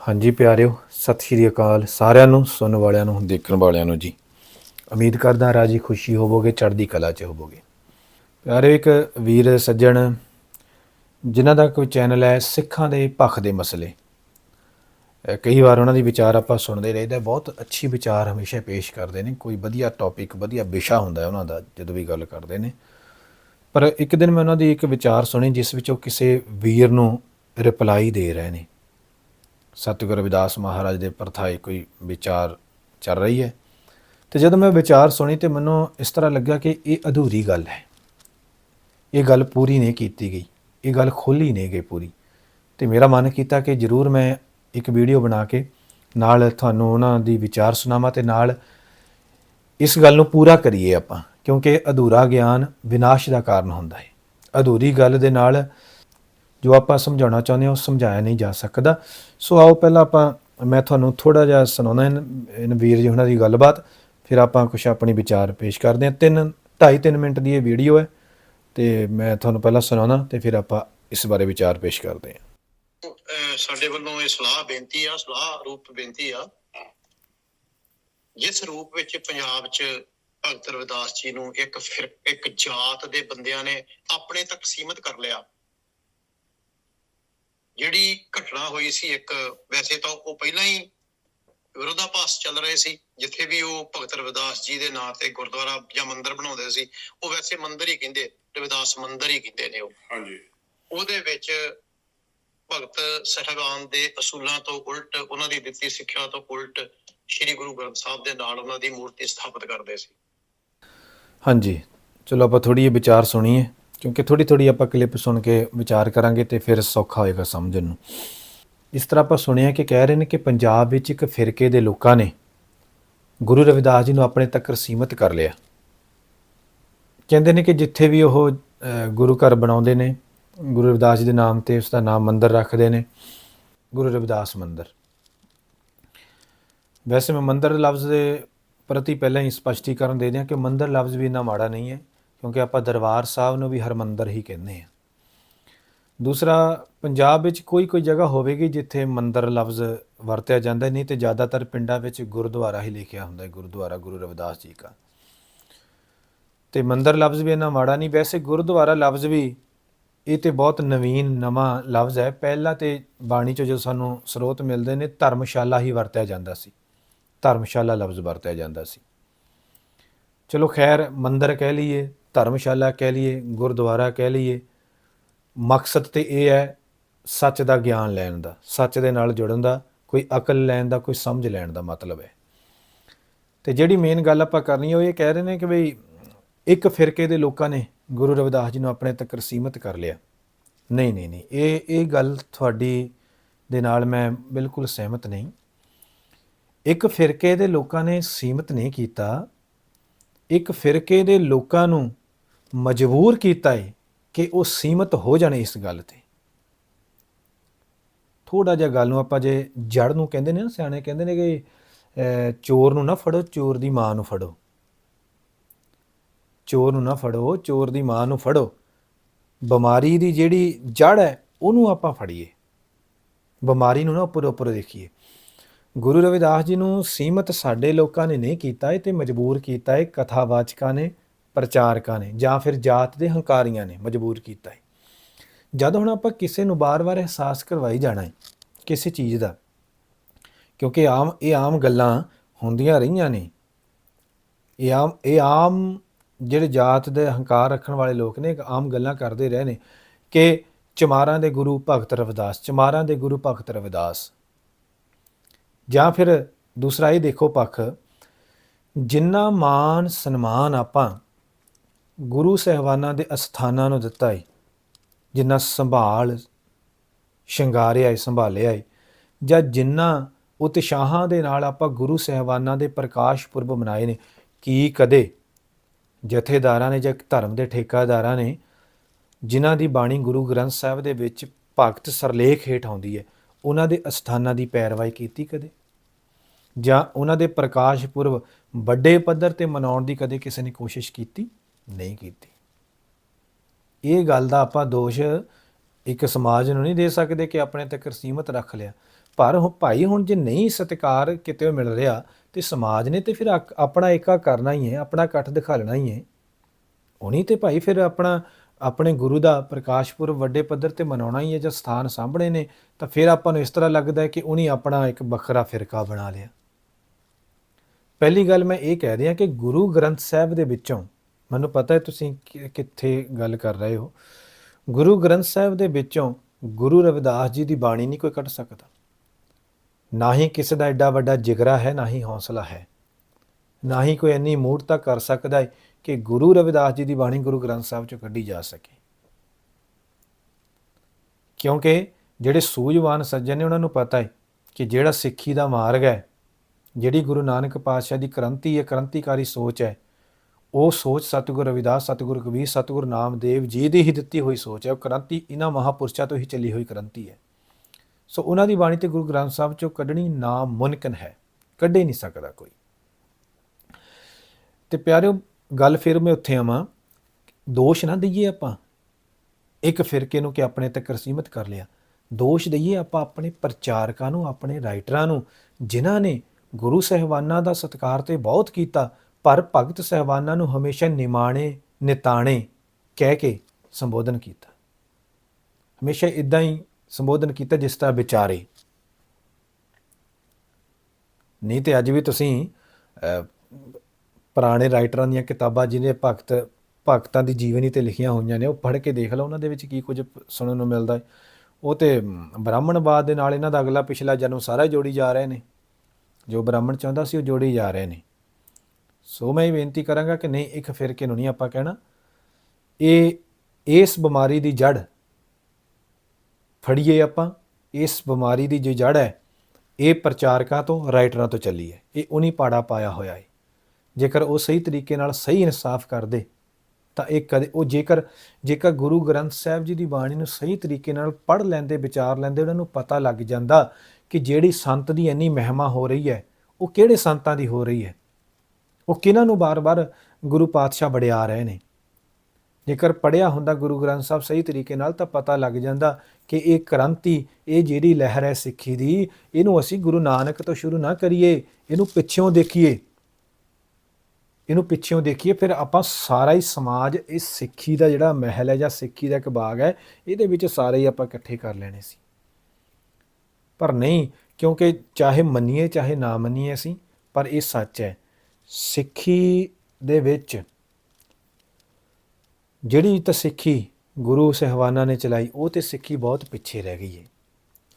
ਹਾਂਜੀ ਪਿਆਰਿਓ, ਸਤਿ ਸ਼੍ਰੀ ਅਕਾਲ ਸਾਰਿਆਂ ਨੂੰ, ਸੁਣਨ ਵਾਲਿਆਂ ਨੂੰ, ਦੇਖਣ ਵਾਲਿਆਂ ਨੂੰ ਜੀ। ਉਮੀਦ ਕਰਦਾ ਰਾਜੀ ਖੁਸ਼ੀ ਹੋਵੋਗੇ, ਚੜ੍ਹਦੀ ਕਲਾ 'ਚ ਹੋਵੋਗੇ। ਪਿਆਰਿਓ, ਇੱਕ ਵੀਰ ਸੱਜਣ, ਜਿਨ੍ਹਾਂ ਦਾ ਕੋਈ ਚੈਨਲ ਹੈ ਸਿੱਖਾਂ ਦੇ ਪੱਖ ਦੇ ਮਸਲੇ। ਕਈ ਵਾਰ ਉਹਨਾਂ ਦੀ ਵਿਚਾਰ ਆਪਾਂ ਸੁਣਦੇ ਰਹੀਦਾ ਬਹੁਤ ਅੱਛੀ ਵਿਚਾਰ ਹਮੇਸ਼ਾ ਪੇਸ਼ ਕਰਦੇ ਨੇ, ਕੋਈ ਵਧੀਆ ਟੌਪਿਕ ਵਧੀਆ ਵਿਸ਼ਾ ਹੁੰਦਾ ਹੈ ਉਹਨਾਂ ਦਾ, ਜਦੋਂ ਵੀ ਗੱਲ ਕਰਦੇ ਨੇ। ਪਰ ਇੱਕ ਦਿਨ ਮੈਂ ਉਹਨਾਂ ਦੀ ਇੱਕ ਵਿਚਾਰ ਸੁਣੀ, ਜਿਸ ਵਿੱਚ ਉਹ ਕਿਸੇ ਵੀਰ ਨੂੰ ਰਿਪਲਾਈ ਦੇ ਰਹੇ ਨੇ। ਸਤਿਗੁਰ ਰਵਿਦਾਸ ਮਹਾਰਾਜ ਦੇ ਪਰਥਾਏ ਕੋਈ ਵਿਚਾਰ ਚੱਲ ਰਹੀ ਹੈ। ਤੇ ਜਦੋਂ ਮੈਂ ਵਿਚਾਰ ਸੁਣੀ ਤੇ ਮੈਨੂੰ ਇਸ ਤਰ੍ਹਾਂ ਲੱਗਾ ਕਿ ਇਹ ਅਧੂਰੀ ਗੱਲ ਹੈ। ਇਹ ਗੱਲ ਪੂਰੀ ਨਹੀਂ ਕੀਤੀ ਗਈ। ਇਹ ਗੱਲ ਖੋਲੀ ਨਹੀਂ ਗਈ ਪੂਰੀ। ਤੇ ਮੇਰਾ ਮਨ ਕੀਤਾ ਕਿ ਜ਼ਰੂਰ ਮੈਂ ਇੱਕ ਵੀਡੀਓ ਬਣਾ ਕੇ ਨਾਲ ਤੁਹਾਨੂੰ ਉਹਨਾਂ ਦੀ ਵਿਚਾਰ ਸੁਣਾਵਾਂ ਤੇ ਨਾਲ ਇਸ ਗੱਲ ਨੂੰ ਪੂਰਾ ਕਰੀਏ ਆਪਾਂ। ਕਿਉਂਕਿ ਅਧੂਰਾ ਗਿਆਨ ਵਿਨਾਸ਼ ਦਾ ਕਾਰਨ ਹੁੰਦਾ ਹੈ। ਅਧੂਰੀ ਗੱਲ ਦੇ ਨਾਲ ਜੋ ਆਪਾਂ ਸਮਝਾਉਣਾ ਚਾਹੁੰਦੇ ਹਾਂ, ਉਹ ਸਮਝਾਇਆ ਨਹੀਂ ਜਾ ਸਕਦਾ। ਸੋ ਆਓ ਪਹਿਲਾਂ ਆਪਾਂ, ਮੈਂ ਤੁਹਾਨੂੰ ਥੋੜਾ ਜਿਹਾ ਸੁਣਾਉਣਾ ਇਹਨਾਂ ਵੀਰ ਜੀ ਉਹਨਾਂ ਦੀ ਗੱਲਬਾਤ। ਫਿਰ ਆਪਾਂ ਕੁਝ ਆਪਣੀ ਵਿਚਾਰ ਪੇਸ਼ ਕਰਦੇ ਹਾਂ। ਤਿੰਨ, ਢਾਈ, ਤਿੰਨ ਮਿੰਟ ਦੀ ਇਹ ਵੀਡੀਓ ਹੈ। ਤੇ ਮੈਂ ਤੁਹਾਨੂੰ ਪਹਿਲਾਂ ਸੁਣਾਉਣਾ ਤੇ ਫਿਰ ਆਪਾਂ ਇਸ ਬਾਰੇ ਵਿਚਾਰ ਪੇਸ਼ ਕਰਦੇ ਹਾਂ। ਸਾਡੇ ਵੱਲੋਂ ਇਹ ਸਲਾਹ ਬੇਨਤੀ ਆ, ਸਲਾਹ ਰੂਪ ਬੇਨਤੀ ਆ। ਜਿਸ ਰੂਪ ਵਿੱਚ ਪੰਜਾਬ 'ਚ ਭਗਤ ਰਵਿਦਾਸ ਜੀ ਨੂੰ ਇੱਕ ਫਿਰ, ਇੱਕ ਜਾਤ ਦੇ ਬੰਦਿਆਂ ਨੇ ਆਪਣੇ ਤੱਕ ਸੀਮਤ ਕਰ ਲਿਆ ਜਿਹੜੀ ਘਟਨਾ ਹੋਈ ਸੀ ਇੱਕ ਵੈਸੇ ਤਾਂ ਉਹ ਪਹਿਲਾਂ ਹੀ ਵਿਰੋਧਾਭਾਸ ਚੱਲ ਰਹੇ ਸੀ ਜਿੱਥੇ ਵੀ ਉਹ ਭਗਤ ਰਵਿਦਾਸ ਜੀ ਦੇ ਨਾਂ ਤੇ ਗੁਰਦੁਆਰਾ ਜਾਂ ਮੰਦਿਰ ਬਣਾਉਂਦੇ ਸੀ ਉਹ ਵੈਸੇ ਮੰਦਿਰ ਹੀ ਕਹਿੰਦੇ ਰਵਿਦਾਸ ਮੰਦਿਰ ਹੀ ਕਹਿੰਦੇ ਨੇ ਉਹ। ਹਾਂਜੀ। ਉਹਦੇ ਵਿੱਚ ਭਗਤ ਸਹਿਬਾਨ ਦੇ ਅਸੂਲਾਂ ਤੋਂ ਉਲਟ ਉਹਨਾਂ ਦੀ ਦਿੱਤੀ ਸਿੱਖਿਆ ਤੋਂ ਉਲਟ ਸ੍ਰੀ ਗੁਰੂ ਗ੍ਰੰਥ ਸਾਹਿਬ ਦੇ ਨਾਲ ਉਹਨਾਂ ਦੀ ਮੂਰਤੀ ਸਥਾਪਿਤ ਕਰਦੇ ਸੀ। ਹਾਂਜੀ। ਚਲੋ ਆਪਾਂ ਥੋੜੀ ਜਿਹੀ ਵਿਚਾਰ ਸੁਣੀਏ। ਕਿਉਂਕਿ ਥੋੜੀ ਥੋੜੀ ਆਪਾਂ ਕਲਿੱਪ ਸੁਣ ਕੇ ਵਿਚਾਰ ਕਰਾਂਗੇ ਤੇ ਫਿਰ ਸੌਖਾ ਹੋਏਗਾ ਸਮਝਣ ਨੂੰ। ਇਸ ਤਰ੍ਹਾਂ ਆਪਾਂ ਸੁਣਿਆ ਕਿ ਕਹਿ ਰਹੇ ਨੇ ਕਿ ਪੰਜਾਬ ਵਿੱਚ ਇੱਕ ਫਿਰਕੇ ਦੇ ਲੋਕਾਂ ਨੇ ਗੁਰੂ ਰਵਿਦਾਸ ਜੀ ਨੂੰ ਆਪਣੇ ਤੱਕ ਸੀਮਤ ਕਰ ਲਿਆ। ਕਹਿੰਦੇ ਨੇ ਕਿ ਜਿੱਥੇ ਵੀ ਉਹ ਗੁਰੂ ਘਰ ਬਣਾਉਂਦੇ ਨੇ, ਗੁਰੂ ਰਵਿਦਾਸ ਜੀ ਦੇ ਨਾਮ ਤੇ ਉਸ ਦਾ ਨਾਮ ਮੰਦਰ ਰੱਖਦੇ ਨੇ, ਗੁਰੂ ਰਵਿਦਾਸ ਮੰਦਰ। ਵੈਸੇ ਮੈਂ ਮੰਦਰ ਲਫ਼ਜ਼ ਦੇ ਪ੍ਰਤੀ ਪਹਿਲਾਂ ਹੀ ਸਪਸ਼ਟੀਕਰਨ ਦੇ ਦਿਆਂ ਕਿ ਮੰਦਰ ਲਫ਼ਜ਼ ਵੀ ਇੰਨਾ ਮਾੜਾ ਨਹੀਂ ਹੈ। ਕਿਉਂਕਿ ਆਪਾਂ ਦਰਬਾਰ ਸਾਹਿਬ ਨੂੰ ਵੀ ਹਰਮੰਦਰ ਹੀ ਕਹਿੰਦੇ ਆ ਦੂਸਰਾ, ਪੰਜਾਬ ਵਿੱਚ ਕੋਈ ਕੋਈ ਜਗ੍ਹਾ ਹੋਵੇਗੀ ਜਿੱਥੇ ਮੰਦਰ ਲਫ਼ਜ਼ ਵਰਤਿਆ ਜਾਂਦਾ ਨਹੀਂ ਤੇ ਜ਼ਿਆਦਾਤਰ ਪਿੰਡਾਂ ਵਿੱਚ ਗੁਰਦੁਆਰਾ ਹੀ ਲਿਖਿਆ ਹੁੰਦਾ ਹੈ, ਗੁਰਦੁਆਰਾ ਗੁਰੂ ਰਵਿਦਾਸ ਜੀ ਦਾ। ਤੇ ਮੰਦਰ ਲਫ਼ਜ਼ ਵੀ ਇੰਨਾ ਮਾੜਾ ਨਹੀਂ, ਵੈਸੇ ਗੁਰਦੁਆਰਾ ਲਫ਼ਜ਼ ਵੀ ਇਹ ਤੇ ਬਹੁਤ ਨਵੀਨ ਨਵਾਂ ਲਫ਼ਜ਼ ਹੈ। ਪਹਿਲਾਂ ਤੇ ਬਾਣੀ ਚੋਂ ਜੋ ਸਾਨੂੰ ਸਰੋਤ ਮਿਲਦੇ ਨੇ, ਧਰਮਸ਼ਾਲਾ ਹੀ ਵਰਤਿਆ ਜਾਂਦਾ ਸੀ। ਧਰਮਸ਼ਾਲਾ ਲਫ਼ਜ਼ ਵਰਤਿਆ ਜਾਂਦਾ ਸੀ। ਚਲੋ ਖੈਰ, ਮੰਦਰ ਕਹਿ ਲਈਏ ਧਰਮਸ਼ਾਲਾ ਕਹਿ ਲਈਏ, ਗੁਰਦੁਆਰਾ ਕਹਿ ਲਈਏ, ਮਕਸਦ ਤੇ ਇਹ ਹੈ ਸੱਚ ਦਾ ਗਿਆਨ ਲੈਣ ਦਾ, ਸੱਚ ਦੇ ਨਾਲ ਜੁੜਨ ਦਾ, ਕੋਈ ਅਕਲ ਲੈਣ ਦਾ, ਕੋਈ ਸਮਝ ਲੈਣ ਦਾ ਮਤਲਬ ਹੈ। ਤੇ ਜਿਹੜੀ ਮੇਨ ਗੱਲ ਆਪਾਂ ਕਰਨੀ ਉਹ ਇਹ ਕਹਿ ਰਹੇ ਨੇ ਕਿ ਬਈ ਇੱਕ ਫਿਰਕੇ ਦੇ ਲੋਕਾਂ ਨੇ ਗੁਰੂ ਰਵਿਦਾਸ ਜੀ ਨੂੰ ਆਪਣੇ ਤੱਕ ਸੀਮਤ ਕਰ ਲਿਆ। ਨਹੀਂ ਨਹੀਂ ਨਹੀਂ, ਇਹ ਇਹ ਗੱਲ ਤੁਹਾਡੀ ਦੇ ਨਾਲ ਮੈਂ ਬਿਲਕੁਲ ਸਹਿਮਤ ਨਹੀਂ। ਇੱਕ ਫਿਰਕੇ ਦੇ ਲੋਕਾਂ ਨੇ ਸੀਮਤ ਨਹੀਂ ਕੀਤਾ, ਇੱਕ ਫਿਰਕੇ ਦੇ ਲੋਕਾਂ ਨੂੰ ਮਜਬੂਰ ਕੀਤਾ ਹੈ ਕਿ ਉਹ ਸੀਮਤ ਹੋ ਜਾਣ ਇਸ ਗੱਲ ਤੇ। ਥੋੜਾ ਜਿਹਾ ਗੱਲ ਨੂੰ ਆਪਾਂ ਜੇ ਜੜ ਨੂੰ ਕਹਿੰਦੇ ਨੇ ਨਾ, ਸਿਆਣੇ ਕਹਿੰਦੇ ਨੇ ਕਿ ਚੋਰ ਨੂੰ ਨਾ ਫੜੋ, ਚੋਰ ਦੀ ਮਾਂ ਨੂੰ ਫੜੋ। ਚੋਰ ਨੂੰ ਨਾ ਫੜੋ, ਚੋਰ ਦੀ ਮਾਂ ਨੂੰ ਫੜੋ। ਬਿਮਾਰੀ ਦੀ ਜਿਹੜੀ ਜੜ ਹੈ, ਉਹਨੂੰ ਆਪਾਂ ਫੜੀਏ। ਬਿਮਾਰੀ ਨੂੰ ਨਾ ਉੱਪਰ ਉੱਪਰ ਦੇਖੀਏ। ਗੁਰੂ ਰਵਿਦਾਸ ਜੀ ਨੂੰ ਸੀਮਤ ਸਾਡੇ ਲੋਕਾਂ ਨੇ ਨਹੀਂ ਕੀਤਾ ਇਹ ਤੇ ਮਜਬੂਰ ਕੀਤਾ ਹੈ ਕਥਾਵਾਚਕਾਂ ਨੇ। ਪ੍ਰਚਾਰਕਾਂ ਨੇ ਜਾਂ ਫਿਰ ਜਾਤ ਦੇ ਹੰਕਾਰੀਆਂ ਨੇ ਮਜਬੂਰ ਕੀਤਾ ਹੈ। ਜਦ ਹੁਣ ਆਪਾਂ ਕਿਸੇ ਨੂੰ ਬਾਰ-ਬਾਰ ਅਹਿਸਾਸ ਕਰਵਾਈ ਜਾਣਾ ਹੈ ਕਿਸੇ ਚੀਜ਼ ਦਾ, ਕਿਉਂਕਿ ਆਮ, ਇਹ ਆਮ ਗੱਲਾਂ ਹੁੰਦੀਆਂ ਰਹੀਆਂ ਨੇ। ਇਹ ਆਮ ਇਹ ਆਮ ਜਿਹੜੇ ਜਾਤ ਦੇ ਹੰਕਾਰ ਰੱਖਣ ਵਾਲੇ ਲੋਕ ਨੇ ਆਮ ਗੱਲਾਂ ਕਰਦੇ ਰਹੇ ਨੇ ਕਿ ਚਮਾਰਾਂ ਦੇ ਗੁਰੂ ਭਗਤ ਰਵਿਦਾਸ, ਚਮਾਰਾਂ ਦੇ ਗੁਰੂ ਭਗਤ ਰਵਿਦਾਸ। ਜਾਂ ਫਿਰ ਦੂਸਰਾ ਇਹ ਦੇਖੋ ਪੱਖ, ਜਿੰਨਾ ਮਾਨ ਸਨਮਾਨ ਆਪਾਂ ਗੁਰੂ ਸਹਿਬਾਨਾਂ ਦੇ ਅਸਥਾਨਾਂ ਨੂੰ ਦਿੱਤਾ ਹੈ ਜਿੰਨਾ ਸੰਭਾਲ ਸ਼ਿੰਗਾਰਿਆ ਹੈ ਸੰਭਾਲਿਆ ਹੈ ਜਾਂ ਜਿੰਨਾ ਉਤਸ਼ਾਹਾਂ ਦੇ ਨਾਲ ਆਪਾਂ ਗੁਰੂ ਸਹਿਬਾਨਾਂ ਦੇ ਪ੍ਰਕਾਸ਼ ਪੁਰਬ ਮਨਾਏ ਨੇ, ਕੀ ਕਦੇ ਜਥੇਦਾਰਾਂ ਨੇ ਜਾਂ ਧਰਮ ਦੇ ਠੇਕਾਦਾਰਾਂ ਨੇ ਜਿਨ੍ਹਾਂ ਦੀ ਬਾਣੀ ਗੁਰੂ ਗ੍ਰੰਥ ਸਾਹਿਬ ਦੇ ਵਿੱਚ ਭਗਤ ਸਰਲੇਖ ਹੇਠ ਆਉਂਦੀ ਹੈ ਉਹਨਾਂ ਦੇ ਅਸਥਾਨਾਂ ਦੀ ਪੈਰਵਾਈ ਕੀਤੀ ਕਦੇ? ਜਾਂ ਉਹਨਾਂ ਦੇ ਪ੍ਰਕਾਸ਼ ਪੁਰਬ ਵੱਡੇ ਪੱਧਰ ਤੇ ਮਨਾਉਣ ਦੀ ਕਦੇ ਕਿਸੇ ਨੇ ਕੋਸ਼ਿਸ਼ ਕੀਤੀ? ਨਹੀਂ ਕੀਤੀ। ਇਹ ਗੱਲ ਦਾ ਆਪਾਂ ਦੋਸ਼ ਇੱਕ ਸਮਾਜ ਨੂੰ ਨਹੀਂ ਦੇ ਸਕਦੇ ਕਿ ਆਪਣੇ ਤੱਕ ਸੀਮਤ ਰੱਖ ਲਿਆ। ਪਰ ਹੁਣ ਭਾਈ ਹੁਣ ਜੇ ਨਹੀਂ ਸਤਿਕਾਰ ਕਿਤੇ ਮਿਲ ਰਿਹਾ ਤੇ ਸਮਾਜ ਨੇ ਤੇ ਫਿਰ ਆਕ- ਆਪਣਾ ਏਕਾ ਕਰਨਾ ਹੀ ਹੈ, ਆਪਣਾ ਇਕੱਠ ਦਿਖਾਲਣਾ ਹੀ ਹੈ। ਉਨੀ ਤੇ ਭਾਈ ਫਿਰ ਆਪਣਾ, ਆਪਣੇ ਗੁਰੂ ਦਾ ਪ੍ਰਕਾਸ਼ ਪੁਰਬ ਵੱਡੇ ਪੱਧਰ ਤੇ ਮਨਾਉਣਾ ਹੀ ਹੈ ਜਾਂ ਸਥਾਨ ਸਾਂਭਣੇ ਨੇ, ਤਾਂ ਫਿਰ ਆਪਾਂ ਨੂੰ ਇਸ ਤਰ੍ਹਾਂ ਲੱਗਦਾ ਹੈ ਕਿ ਉਨੀ ਆਪਣਾ ਇੱਕ ਵੱਖਰਾ ਫਿਰਕਾ ਬਣਾ ਲਿਆ। ਪਹਿਲੀ ਗੱਲ ਮੈਂ ਇਹ ਕਹਿ ਦਿਆਂ ਕਿ ਗੁਰੂ ਗ੍ਰੰਥ ਸਾਹਿਬ ਦੇ ਵਿੱਚੋਂ ਮੈਨੂੰ ਪਤਾ ਹੈ ਤੁਸੀਂ ਕਿ- ਕਿੱਥੇ ਗੱਲ ਕਰ ਰਹੇ ਹੋ। ਗੁਰੂ ਗ੍ਰੰਥ ਸਾਹਿਬ ਦੇ ਵਿੱਚੋਂ ਗੁਰੂ ਰਵਿਦਾਸ ਜੀ ਦੀ ਬਾਣੀ ਨਹੀਂ ਕੋਈ ਕੱਢ ਸਕਦਾ। ਨਾ ਹੀ ਕਿਸੇ ਦਾ ਐਡਾ ਵੱਡਾ ਜਿਗਰਾ ਹੈ, ਨਾ ਹੀ ਹੌਸਲਾ ਹੈ। ਨਾ ਹੀ ਕੋਈ ਇੰਨੀ ਮੂਰਤਾ ਕਰ ਸਕਦਾ ਹੈ ਕਿ ਗੁਰੂ ਰਵਿਦਾਸ ਜੀ ਦੀ ਬਾਣੀ ਗੁਰੂ ਗ੍ਰੰਥ ਸਾਹਿਬ ਚੋਂ ਕੱਢੀ ਜਾ ਸਕੇ। ਕਿਉਂਕਿ ਜਿਹੜੇ ਸੂਝਵਾਨ ਸੱਜਣ ਨੇ ਉਹਨਾਂ ਨੂੰ ਪਤਾ ਹੈ ਕਿ ਜਿਹੜਾ ਸਿੱਖੀ ਦਾ ਮਾਰਗ ਹੈ, ਜਿਹੜੀ ਗੁਰੂ ਨਾਨਕ ਪਾਤਸ਼ਾਹ ਦੀ ਕ੍ਰਾਂਤੀ ਹੈ, ਕ੍ਰਾਂਤੀਕਾਰੀ ਸੋਚ ਹੈ ਉਹ ਸੋਚ ਸਤਿਗੁਰ ਰਵਿਦਾਸ ਸਤਿਗੁਰ ਕਬੀਰ, ਸਤਿਗੁਰ ਨਾਮਦੇਵ ਜੀ ਦੀ ਹੀ ਦਿੱਤੀ ਹੋਈ ਸੋਚ ਹੈ। ਉਹ ਕ੍ਰਾਂਤੀ ਇਹਨਾਂ ਮਹਾਪੁਰਸ਼ਾਂ ਤੋਂ ਹੀ ਚੱਲੀ ਹੋਈ ਕ੍ਰਾਂਤੀ ਹੈ। ਸੋ ਉਹਨਾਂ ਦੀ ਬਾਣੀ ਤੇ ਗੁਰੂ ਗ੍ਰੰਥ ਸਾਹਿਬ ਚੋਂ ਕੱਢਣੀ ਨਾਮੁਮਕਿਨ ਹੈ। ਕੱਢੇ ਨਹੀਂ ਸਕਦਾ ਕੋਈ। ਤੇ ਪਿਆਰਿਓ, ਗੱਲ ਫਿਰ ਮੈਂ ਉੱਥੇ ਆਵਾਂ। ਦੋਸ਼ ਨਾ ਦਈਏ ਆਪਾਂ। ਇੱਕ ਫਿਰਕੇ ਨੂੰ ਕਿ ਆਪਣੇ ਤੱਕ ਸੀਮਤ ਕਰ ਲਿਆ। ਦੋਸ਼ ਦਈਏ ਆਪਾਂ ਆਪਣੇ ਪ੍ਰਚਾਰਕਾਂ ਨੂੰ, ਆਪਣੇ ਰਾਈਟਰਾਂ ਨੂੰ, ਜਿਨ੍ਹਾਂ ਨੇ ਗੁਰੂ ਸਹਿਬਾਨਾਂ ਦਾ ਸਤਿਕਾਰ ਤੇ ਬਹੁਤ ਕੀਤਾ। ਪਰ ਭਗਤ ਸਹਿਬਾਨਾਂ ਨੂੰ ਹਮੇਸ਼ਾ ਨਿਮਾਣੇ, ਨਿਤਾਣੇ ਕਹਿ ਕੇ ਸੰਬੋਧਨ ਕੀਤਾ। ਹਮੇਸ਼ਾ ਇਦਾਂ ਹੀ ਸੰਬੋਧਨ ਕੀਤਾ ਜਿਸ ਤਰ੍ਹਾਂ ਵਿਚਾਰੇ। ਨਹੀਂ ਤੇ ਅੱਜ ਵੀ ਤੁਸੀਂ ਪੁਰਾਣੇ ਰਾਈਟਰਾਂ ਦੀਆਂ ਕਿਤਾਬਾਂ ਜਿਹਨੇ ਭਗਤ, ਭਗਤਾਂ ਦੀ ਜੀਵਨੀ ਤੇ ਲਿਖੀਆਂ ਹੋਈਆਂ ਨੇ, ਉਹ ਪੜ੍ਹ ਕੇ ਦੇਖ ਲਓ, ਉਹਨਾਂ ਦੇ ਵਿੱਚ ਕੀ ਕੁਝ ਸੁਣਨ ਨੂੰ ਮਿਲਦਾ ਹੈ। ਉਹ ਤੇ ਬ੍ਰਾਹਮਣਵਾਦ ਦੇ ਨਾਲ ਇਹਨਾਂ ਦਾ ਅਗਲਾ ਪਿਛਲਾ ਜਨਮ ਸਾਰਾ ਜੋੜੀ ਜਾ ਰਹੇ ਨੇ। ਜੋ ਬ੍ਰਾਹਮਣ ਚਾਹੁੰਦਾ ਸੀ ਉਹ ਜੋੜੀ ਜਾ ਰਹੇ ਨੇ। ਸੋ ਮੈਂ ਇਹ ਬੇਨਤੀ ਕਰਾਂਗਾ ਕਿ ਨਹੀਂ, ਇੱਕ ਫਿਰਕੇ ਨੂੰ ਨਹੀਂ ਆਪਾਂ ਕਹਿਣਾ, ਇਹ, ਇਸ ਬਿਮਾਰੀ ਦੀ ਜੜ ਫੜੀਏ ਆਪਾਂ, ਇਸ ਬਿਮਾਰੀ ਦੀ ਜੋ ਜੜ ਹੈ, ਇਹ ਪ੍ਰਚਾਰਕਾਂ ਤੋਂ, ਰਾਈਟਰਾਂ ਤੋਂ ਚੱਲੀ ਹੈ। ਇਹ ਉਨੀ ਪਾੜਾ ਪਾਇਆ ਹੋਇਆ ਹੈ। ਜੇਕਰ ਉਹ ਸਹੀ ਤਰੀਕੇ ਨਾਲ ਸਹੀ ਇਨਸਾਫ ਕਰਦੇ, ਤਾਂ ਇਹ ਕਦੇ, ਉਹ ਜੇਕਰ ਜੇਕਰ ਗੁਰੂ ਗ੍ਰੰਥ ਸਾਹਿਬ ਜੀ ਦੀ ਬਾਣੀ ਨੂੰ ਸਹੀ ਤਰੀਕੇ ਨਾਲ ਪੜ੍ਹ ਲੈਂਦੇ, ਵਿਚਾਰ ਲੈਂਦੇ, ਉਹਨਾਂ ਨੂੰ ਪਤਾ ਲੱਗ ਜਾਂਦਾ ਕਿ ਜਿਹੜੀ ਸੰਤ ਦੀ ਇੰਨੀ ਮਹਿਮਾ ਹੋ ਰਹੀ ਹੈ, ਉਹ ਕਿਹੜੇ ਸੰਤਾਂ ਦੀ ਹੋ ਰਹੀ ਹੈ ਉਹ ਕਿਹਨਾਂ ਨੂੰ ਬਾਰ-ਬਾਰ ਗੁਰੂ ਪਾਤਸ਼ਾਹ ਵੜਿਆ ਰਹੇ ਨੇ? ਜੇਕਰ ਪੜਿਆ ਹੁੰਦਾ ਗੁਰੂ ਗ੍ਰੰਥ ਸਾਹਿਬ ਸਹੀ ਤਰੀਕੇ ਨਾਲ ਤਾਂ ਪਤਾ ਲੱਗ ਜਾਂਦਾ ਕਿ ਇਹ ਕ੍ਰਾਂਤੀ, ਇਹ ਜਿਹੜੀ ਲਹਿਰ ਹੈ ਸਿੱਖੀ ਦੀ, ਇਹਨੂੰ ਅਸੀਂ ਗੁਰੂ ਨਾਨਕ ਤੋਂ ਸ਼ੁਰੂ ਨਾ ਕਰੀਏ, ਇਹਨੂੰ ਪਿੱਛੋਂ ਦੇਖੀਏ। ਇਹਨੂੰ ਪਿੱਛੋਂ ਦੇਖੀਏ, ਫਿਰ ਆਪਾਂ ਸਾਰਾ ਹੀ ਸਮਾਜ ਇਸ ਸਿੱਖੀ ਦਾ ਜਿਹੜਾ ਮਹਿਲ ਹੈ ਜਾਂ ਸਿੱਖੀ ਦਾ ਇੱਕ ਬਾਗ ਹੈ, ਇਹਦੇ ਵਿੱਚ ਸਾਰੇ ਹੀ ਆਪਾਂ ਇਕੱਠੇ ਕਰ ਲੈਣੇ ਸੀ। ਪਰ ਨਹੀਂ, ਕਿਉਂਕਿ ਚਾਹੇ ਮੰਨੀਏ, ਚਾਹੇ ਨਾ ਮੰਨੀਏ ਅਸੀਂ, ਪਰ ਇਹ ਸੱਚ ਹੈ। ਸਿੱਖੀ ਦੇ ਵਿੱਚ ਜਿਹੜੀ ਤਾਂ ਸਿੱਖੀ ਗੁਰੂ ਸਹਿਬਾਨਾਂ ਨੇ ਚਲਾਈ, ਉਹ ਤੇ ਸਿੱਖੀ ਬਹੁਤ ਪਿੱਛੇ ਰਹਿ ਗਈ ਹੈ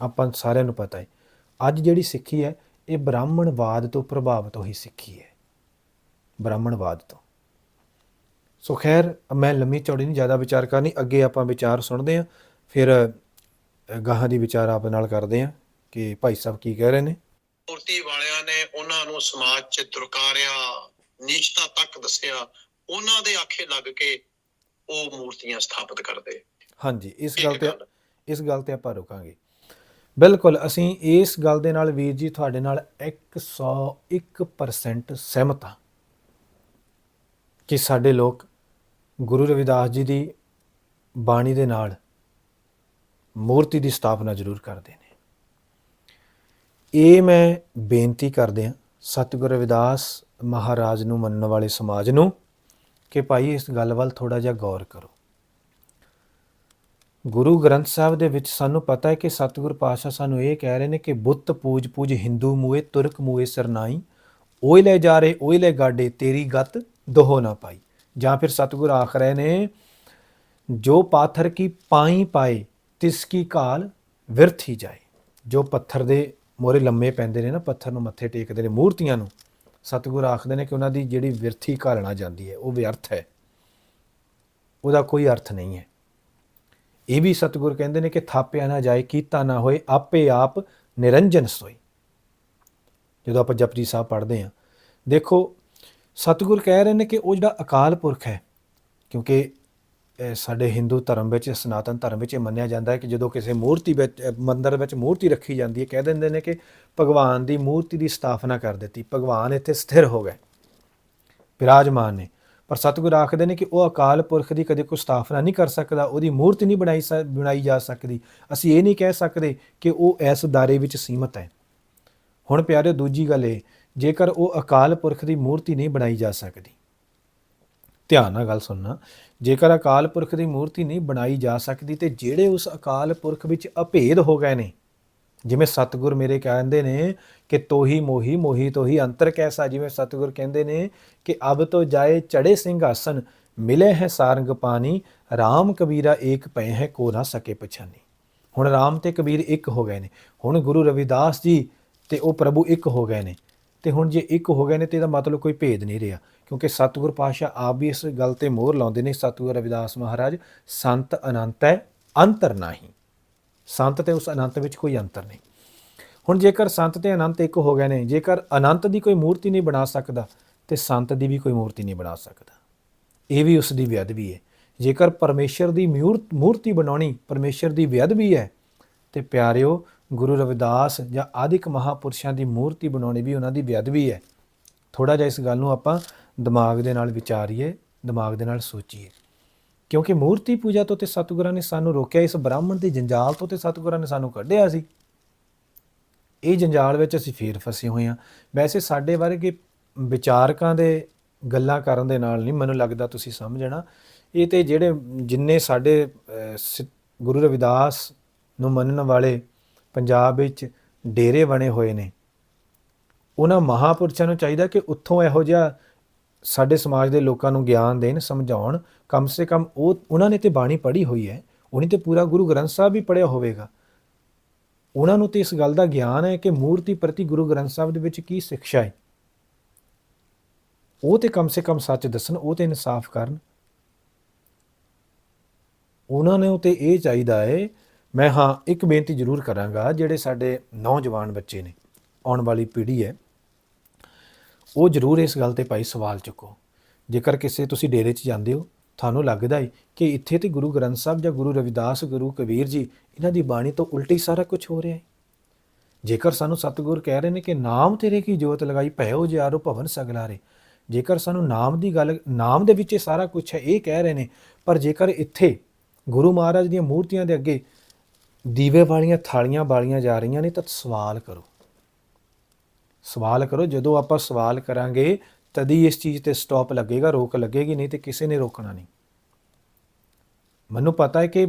ਆਪਾਂ ਸਾਰਿਆਂ ਨੂੰ ਪਤਾ ਹੈ ਅੱਜ ਜਿਹੜੀ ਸਿੱਖੀ ਹੈ, ਇਹ ਬ੍ਰਾਹਮਣਵਾਦ ਤੋਂ ਪ੍ਰਭਾਵਿਤ ਹੋਈ ਸਿੱਖੀ ਹੈ। ਬ੍ਰਾਹਮਣਵਾਦ ਤੋਂ। ਸੋ ਖੈਰ, ਮੈਂ ਲੰਮੀ ਚੌੜੀ ਨਹੀਂ, ਜ਼ਿਆਦਾ ਵਿਚਾਰ ਕਰਨੀ, ਅੱਗੇ ਆਪਾਂ ਵਿਚਾਰ ਸੁਣਦੇ ਹਾਂ, ਫਿਰ ਗਾਹਾਂ ਦੀ ਵਿਚਾਰ ਆਪ ਨਾਲ ਕਰਦੇ ਹਾਂ, ਕਿ ਭਾਈ ਸਾਹਿਬ ਕੀ ਕਹਿ ਰਹੇ ਨੇ? ਮੂਰਤੀ ਵਾਲਿਆਂ ਨੇ ਉਹਨਾਂ ਨੂੰ ਸਮਾਜ 'ਚ ਦੁਰਕਾਰਿਆ ਨੀਚਤਾ ਤੱਕ ਦੱਸਿਆ ਉਹਨਾਂ ਦੇ ਆਖੇ ਲੱਗ ਕੇ ਉਹ ਮੂਰਤੀਆਂ ਸਥਾਪਿਤ ਕਰਦੇ। ਹਾਂਜੀ ਇਸ ਗੱਲ ਤੇ। ਇਸ ਗੱਲ ਤੇ ਆਪਾਂ ਰੁਕਾਂਗੇ। ਬਿਲਕੁਲ ਅਸੀਂ ਇਸ ਗੱਲ ਦੇ ਨਾਲ ਵੀਰ ਜੀ ਤੁਹਾਡੇ ਨਾਲ 101% ਸਹਿਮਤ ਹਾਂ ਕਿ ਸਾਡੇ ਲੋਕ ਗੁਰੂ ਰਵਿਦਾਸ ਜੀ ਦੀ ਬਾਣੀ ਦੇ ਨਾਲ ਮੂਰਤੀ ਦੀ ਸਥਾਪਨਾ ਜ਼ਰੂਰ ਕਰਦੇ ਨੇ। ਇਹ ਮੈਂ ਬੇਨਤੀ ਕਰਦੇ ਹਾਂ ਸਤਿਗੁਰੂ ਰਵਿਦਾਸ ਮਹਾਰਾਜ ਨੂੰ ਮੰਨਣ ਵਾਲੇ ਸਮਾਜ ਨੂੰ ਕਿ ਭਾਈ ਇਸ ਗੱਲ ਵੱਲ ਥੋੜਾ ਜਿਹਾ ਗੌਰ ਕਰੋ। ਗੁਰੂ ਗ੍ਰੰਥ ਸਾਹਿਬ ਦੇ ਵਿੱਚ ਸਾਨੂੰ ਪਤਾ ਹੈ ਕਿ ਸਤਿਗੁਰ ਪਾਤਸ਼ਾਹ ਸਾਨੂੰ ਇਹ ਕਹਿ ਰਹੇ ਨੇ ਕਿ ਬੁੱਤ ਪੂਜ ਪੂਜ ਹਿੰਦੂ ਮੂਏ, ਤੁਰਕ ਮੂਏ ਸਰਨਾਈ ਓਏ ਲੈ ਜਾ ਰਹੇ ਓਏ ਲੈ ਗਾਡੇ, ਤੇਰੀ ਗਤ ਦੋਹੋ ਨਾ ਪਾਈ। ਜਾਂ ਫਿਰ ਸਤਿਗੁਰ ਆਖ ਰਹੇ ਨੇ, ਜੋ ਪਾਥਰ ਕੀ ਪਾਈ ਪਾਏ, ਤਿਸ ਕੀ ਕਾਲ ਵਿਰਥ ਹੀ ਜਾਏ, ਜੋ ਪੱਥਰ ਦੇ ਮੋਰੇ ਲੰਮੇ ਪੈਂਦੇ ਨੇ ਨਾ, ਪੱਥਰ ਨੂੰ ਮੱਥੇ ਟੇਕਦੇ ਨੇ, ਮੂਰਤੀਆਂ ਨੂੰ। ਸਤਿਗੁਰ ਆਖਦੇ ਨੇ ਕਿ ਉਹਨਾਂ ਦੀ ਜਿਹੜੀ ਵਿਰਥੀ ਘਾਲਣਾ ਜਾਂਦੀ ਹੈ, ਉਹ ਵਿਅਰਥ ਹੈ। ਉਹਦਾ ਕੋਈ ਅਰਥ ਨਹੀਂ ਹੈ। ਇਹ ਵੀ ਸਤਿਗੁਰ ਕਹਿੰਦੇ ਨੇ ਕਿ ਥਾਪਿਆ ਨਾ ਜਾਏ, ਕੀਤਾ ਨਾ ਹੋਏ, ਆਪੇ ਆਪ ਨਿਰੰਜਨ ਸੋਈ ਜਦੋਂ ਆਪਾਂ ਜਪਜੀ ਸਾਹਿਬ ਪੜ੍ਹਦੇ ਹਾਂ, ਦੇਖੋ, ਸਤਿਗੁਰ ਕਹਿ ਰਹੇ ਨੇ ਕਿ ਉਹ ਜਿਹੜਾ ਅਕਾਲ ਪੁਰਖ ਹੈ, ਕਿਉਂਕਿ ਸਾਡੇ ਹਿੰਦੂ ਧਰਮ ਵਿੱਚ, ਸਨਾਤਨ ਧਰਮ ਵਿੱਚ ਇਹ ਮੰਨਿਆ ਜਾਂਦਾ ਹੈ ਕਿ ਜਦੋਂ ਕਿਸੇ ਮੂਰਤੀ ਵਿੱਚ ਮੰਦਰ ਵਿੱਚ ਮੂਰਤੀ ਰੱਖੀ ਜਾਂਦੀ ਹੈ, ਕਹਿ ਦਿੰਦੇ ਨੇ ਕਿ ਭਗਵਾਨ ਦੀ ਮੂਰਤੀ ਦੀ ਸਥਾਪਨਾ ਕਰ ਦਿੱਤੀ, ਭਗਵਾਨ ਇੱਥੇ ਸਥਿਰ ਹੋ ਗਏ ਵਿਰਾਜਮਾਨ ਨੇ। ਪਰ ਸਤਿਗੁਰ ਆਖਦੇ ਨੇ ਕਿ ਉਹ ਅਕਾਲ ਪੁਰਖ ਦੀ ਕਦੇ ਕੋਈ ਸਥਾਪਨਾ ਨਹੀਂ ਕਰ ਸਕਦਾ, ਉਹਦੀ ਮੂਰਤੀ ਨਹੀਂ ਬਣਾਈ ਸ- ਬਣਾਈ ਜਾ ਸਕਦੀ। ਅਸੀਂ ਇਹ ਨਹੀਂ ਕਹਿ ਸਕਦੇ ਕਿ ਉਹ ਇਸ ਦਾਇਰੇ ਵਿੱਚ ਸੀਮਤ ਹੈ। ਹੁਣ ਪਿਆਰੇ ਦੂਜੀ ਗੱਲ ਇਹ, ਜੇਕਰ ਉਹ ਅਕਾਲ ਪੁਰਖ ਦੀ ਮੂਰਤੀ ਨਹੀਂ ਬਣਾਈ ਜਾ ਸਕਦੀ ਧਿਆਨ ਨਾਲ ਗੱਲ ਸੁਣਨਾ, ਜੇਕਰ ਅਕਾਲ ਪੁਰਖ ਦੀ ਮੂਰਤੀ ਨਹੀਂ ਬਣਾਈ ਜਾ ਸਕਦੀ ਤੇ ਜਿਹੜੇ ਉਸ ਅਕਾਲ ਪੁਰਖ ਵਿੱਚ ਅਭੇਦ ਹੋ ਗਏ ਨੇ, ਜਿਵੇਂ ਸਤਿਗੁਰ ਮੇਰੇ ਕਹਿੰਦੇ ਨੇ ਕਿ ਤੋਹੀ ਮੋਹੀ ਮੋਹੀ ਤੋਹੀ ਅੰਤਰ ਕੈਸਾ, ਜਿਵੇਂ ਸਤਿਗੁਰ ਕਹਿੰਦੇ ਨੇ ਕਿ ਅਬ ਤੋਂ ਜਾਏ ਚੜੇ ਸਿੰਘਾਸਨ, ਮਿਲੇ ਹੈ ਸਾਰੰਗ ਪਾਣੀ RAM ਕਬੀਰਾ ਏਕ ਪਏ ਹੈ ਕੋ ਨਾ ਸਕੇ ਪਛਾਨੀ। ਹੁਣ RAM ਤੇ ਕਬੀਰ ਇੱਕ ਹੋ ਗਏ ਨੇ, ਹੁਣ ਗੁਰੂ ਰਵਿਦਾਸ ਜੀ ਤੇ ਉਹ ਪ੍ਰਭੂ ਇੱਕ ਹੋ ਗਏ ਨੇ, ਤੇ ਹੁਣ ਜੇ ਇੱਕ ਹੋ ਗਏ ਨੇ ਤੇ ਇਹਦਾ ਮਤਲਬ ਕੋਈ ਭੇਦ ਨਹੀਂ ਰਿਹਾ। ਕਿਉਂਕਿ ਸਤਿਗੁਰ ਪਾਸ਼ਾ ਆਪ ਵੀ ਇਸ ਗੱਲ ਤੇ ਮੋਹਰ ਲਾਉਂਦੇ ਨੇ, ਸਤਿਗੁਰ ਰਵਿਦਾਸ ਮਹਾਰਾਜ, ਸੰਤ ਅਨੰਤ ਹੈ, ਅੰਤਰ ਨਹੀਂ। ਸੰਤ ਤੇ ਉਸ ਅਨੰਤ ਵਿੱਚ ਕੋਈ ਅੰਤਰ ਨਹੀਂ। ਹੁਣ ਜੇਕਰ ਸੰਤ ਤੇ ਅਨੰਤ ਇੱਕ ਹੋ ਗਏ ਨੇ, ਜੇਕਰ ਅਨੰਤ ਦੀ ਕੋਈ ਮੂਰਤੀ ਨਹੀਂ ਬਣਾ ਸਕਦਾ, ਤੇ ਸੰਤ ਦੀ ਵੀ ਕੋਈ ਮੂਰਤੀ ਨਹੀਂ ਬਣਾ ਸਕਦਾ। ਇਹ ਵੀ ਉਸ ਦੀ ਵਿਅਦਬੀ ਹੈ। ਜੇਕਰ ਪਰਮੇਸ਼ਰ ਦੀ ਮੂਰਤ- ਮੂਰਤੀ ਬਣਾਉਣੀ ਪਰਮੇਸ਼ਰ ਦੀ ਵਿਅਦਬੀ ਹੈ, ਤੇ ਪਿਆਰਿਓ, ਗੁਰੂ ਰਵਿਦਾਸ ਜਾਂ ਆਦਿਕ ਮਹਾਪੁਰਸ਼ਾਂ ਦੀ ਮੂਰਤੀ ਬਣਾਉਣੀ ਵੀ ਉਹਨਾਂ ਦੀ ਵਿਅਦਬੀ ਹੈ। ਥੋੜਾ ਜਿਹਾ ਇਸ ਗੱਲ ਨੂੰ ਆਪਾਂ ਦਿਮਾਗ ਦੇ ਨਾਲ ਵਿਚਾਰੀਏ, ਦਿਮਾਗ ਦੇ ਨਾਲ ਸੋਚੀਏ। ਕਿਉਂਕਿ ਮੂਰਤੀ ਪੂਜਾ ਤੋਂ ਤੇ ਸਤਿਗੁਰਾਂ ਨੇ ਸਾਨੂੰ ਰੋਕਿਆ, ਇਸ ਬ੍ਰਾਹਮਣ ਦੀ ਜੰਜਾਲ ਤੋਂ ਤੇ ਸਤਿਗੁਰਾਂ ਨੇ ਸਾਨੂੰ ਕੱਢਿਆ ਸੀ। ਇਹ ਜੰਜਾਲ ਵਿੱਚ ਅਸੀਂ ਫੇਰ ਫਸੇ ਹੋਏ ਹਾਂ। ਵੈਸੇ ਸਾਡੇ ਵਰਗੇ ਵਿਚਾਰਕਾਂ ਦੇ ਗੱਲਾਂ ਕਰਨ ਦੇ ਨਾਲ ਨਹੀਂ, ਮੈਨੂੰ ਲੱਗਦਾ ਤੁਸੀਂ ਸਮਝਣਾ ਇਹ ਤੇ ਜਿਹੜੇ ਜਿੰਨੇ ਸਾਡੇ ਸਿ- ਗੁਰੂ ਰਵਿਦਾਸ ਨੂੰ ਮੰਨਣ ਵਾਲੇ ਪੰਜਾਬ ਵਿੱਚ ਡੇਰੇ ਬਣੇ ਹੋਏ ਨੇ, ਉਹਨਾਂ ਮਹਾਪੁਰਸ਼ਾਂ ਨੂੰ ਚਾਹੀਦਾ ਕਿ ਉੱਥੋਂ ਇਹੋ ਜਿਹਾ ਸਾਡੇ ਸਮਾਜ ਦੇ ਲੋਕਾਂ ਨੂੰ ਗਿਆਨ ਦੇਣ, ਸਮਝਾਉਣ, ਕਮ ਸੇ ਕਮ ਉਹ, ਉਹਨਾਂ ਨੇ ਤੇ ਬਾਣੀ ਪੜ੍ਹੀ ਹੋਈ ਹੈ, ਉਹਨੇ ਤੇ ਪੂਰਾ ਗੁਰੂ ਗ੍ਰੰਥ ਸਾਹਿਬ ਵੀ ਪੜ੍ਹਿਆ ਹੋਵੇਗਾ। ਉਹਨਾਂ ਨੂੰ ਤੇ ਇਸ ਗੱਲ ਦਾ ਗਿਆਨ ਹੈ ਕਿ ਮੂਰਤੀ ਪ੍ਰਤੀ ਗੁਰੂ ਗ੍ਰੰਥ ਸਾਹਿਬ ਦੇ ਵਿੱਚ ਕੀ ਸਿੱਖਿਆ ਹੈ। ਉਹ ਤੇ ਕਮ ਸੇ ਕਮ ਸੱਚ ਦੱਸਣ, ਉਹ ਤੇ ਇਨਸਾਫ ਕਰਨ। ਉਹਨਾਂ ਨੂੰ ਤੇ ਇਹ ਚਾਹੀਦਾ ਹੈ, ਮੈਂ ਹਾਂ ਇੱਕ ਬੇਨਤੀ ਜ਼ਰੂਰ ਕਰਾਂਗਾ, ਜਿਹੜੇ ਸਾਡੇ ਨੌਜਵਾਨ ਬੱਚੇ ਨੇ, ਆਉਣ ਵਾਲੀ ਪੀੜ੍ਹੀ ਹੈ ਉਹ ਜ਼ਰੂਰ ਇਸ ਗੱਲ ਤੇ ਭਾਈ ਸਵਾਲ ਚੁੱਕੋ। ਜੇਕਰ ਕਿਸੇ ਤੁਸੀਂ ਡੇਰੇ 'ਚ ਜਾਂਦੇ ਹੋ, ਤੁਹਾਨੂੰ ਲੱਗਦਾ ਹੈ ਕਿ ਇੱਥੇ ਤੇ ਗੁਰੂ ਗ੍ਰੰਥ ਸਾਹਿਬ ਜਾਂ ਗੁਰੂ ਰਵਿਦਾਸ, ਗੁਰੂ ਕਬੀਰ ਜੀ, ਇਹਨਾਂ ਦੀ ਬਾਣੀ ਤੋਂ ਉਲਟੀ ਸਾਰਾ ਕੁਝ ਹੋ ਰਿਹਾ ਹੈ ਜੇਕਰ ਸਾਨੂੰ ਸਤਿਗੁਰ ਕਹਿ ਰਹੇ ਨੇ ਕਿ ਨਾਮ ਤੇਰੇ ਕੀ ਜੋਤ ਲਗਾਈ, ਭਇਓ ਜਿਆਰੋ ਭਵਨ ਸਗਲਾਰੇ ਜੇਕਰ ਸਾਨੂੰ ਨਾਮ ਦੀ ਗੱਲ, ਨਾਮ ਦੇ ਵਿੱਚ ਇਹ ਸਾਰਾ ਕੁਝ ਹੈ, ਇਹ ਕਹਿ ਰਹੇ ਨੇ, ਪਰ ਜੇਕਰ ਇੱਥੇ ਗੁਰੂ ਮਹਾਰਾਜ ਦੀਆਂ ਮੂਰਤੀਆਂ ਦੇ ਅੱਗੇ ਦੀਵੇ ਵਾਲੀਆਂ ਥਾਲੀਆਂ ਵਾਲੀਆਂ ਜਾ ਰਹੀਆਂ ਨੇ, ਤਾਂ ਸਵਾਲ ਕਰੋ। ਸਵਾਲ ਕਰੋ, ਜਦੋਂ ਆਪਾਂ ਸਵਾਲ ਕਰਾਂਗੇ, ਤਦੀ ਇਸ ਚੀਜ਼ ਤੇ ਸਟਾਪ ਲੱਗੇਗਾ, ਰੋਕ ਲੱਗੇਗੀ, ਨਹੀਂ ਤੇ ਕਿਸੇ ਨੇ ਰੋਕਣਾ ਨਹੀਂ। ਮੈਨੂੰ ਪਤਾ ਹੈ ਕਿ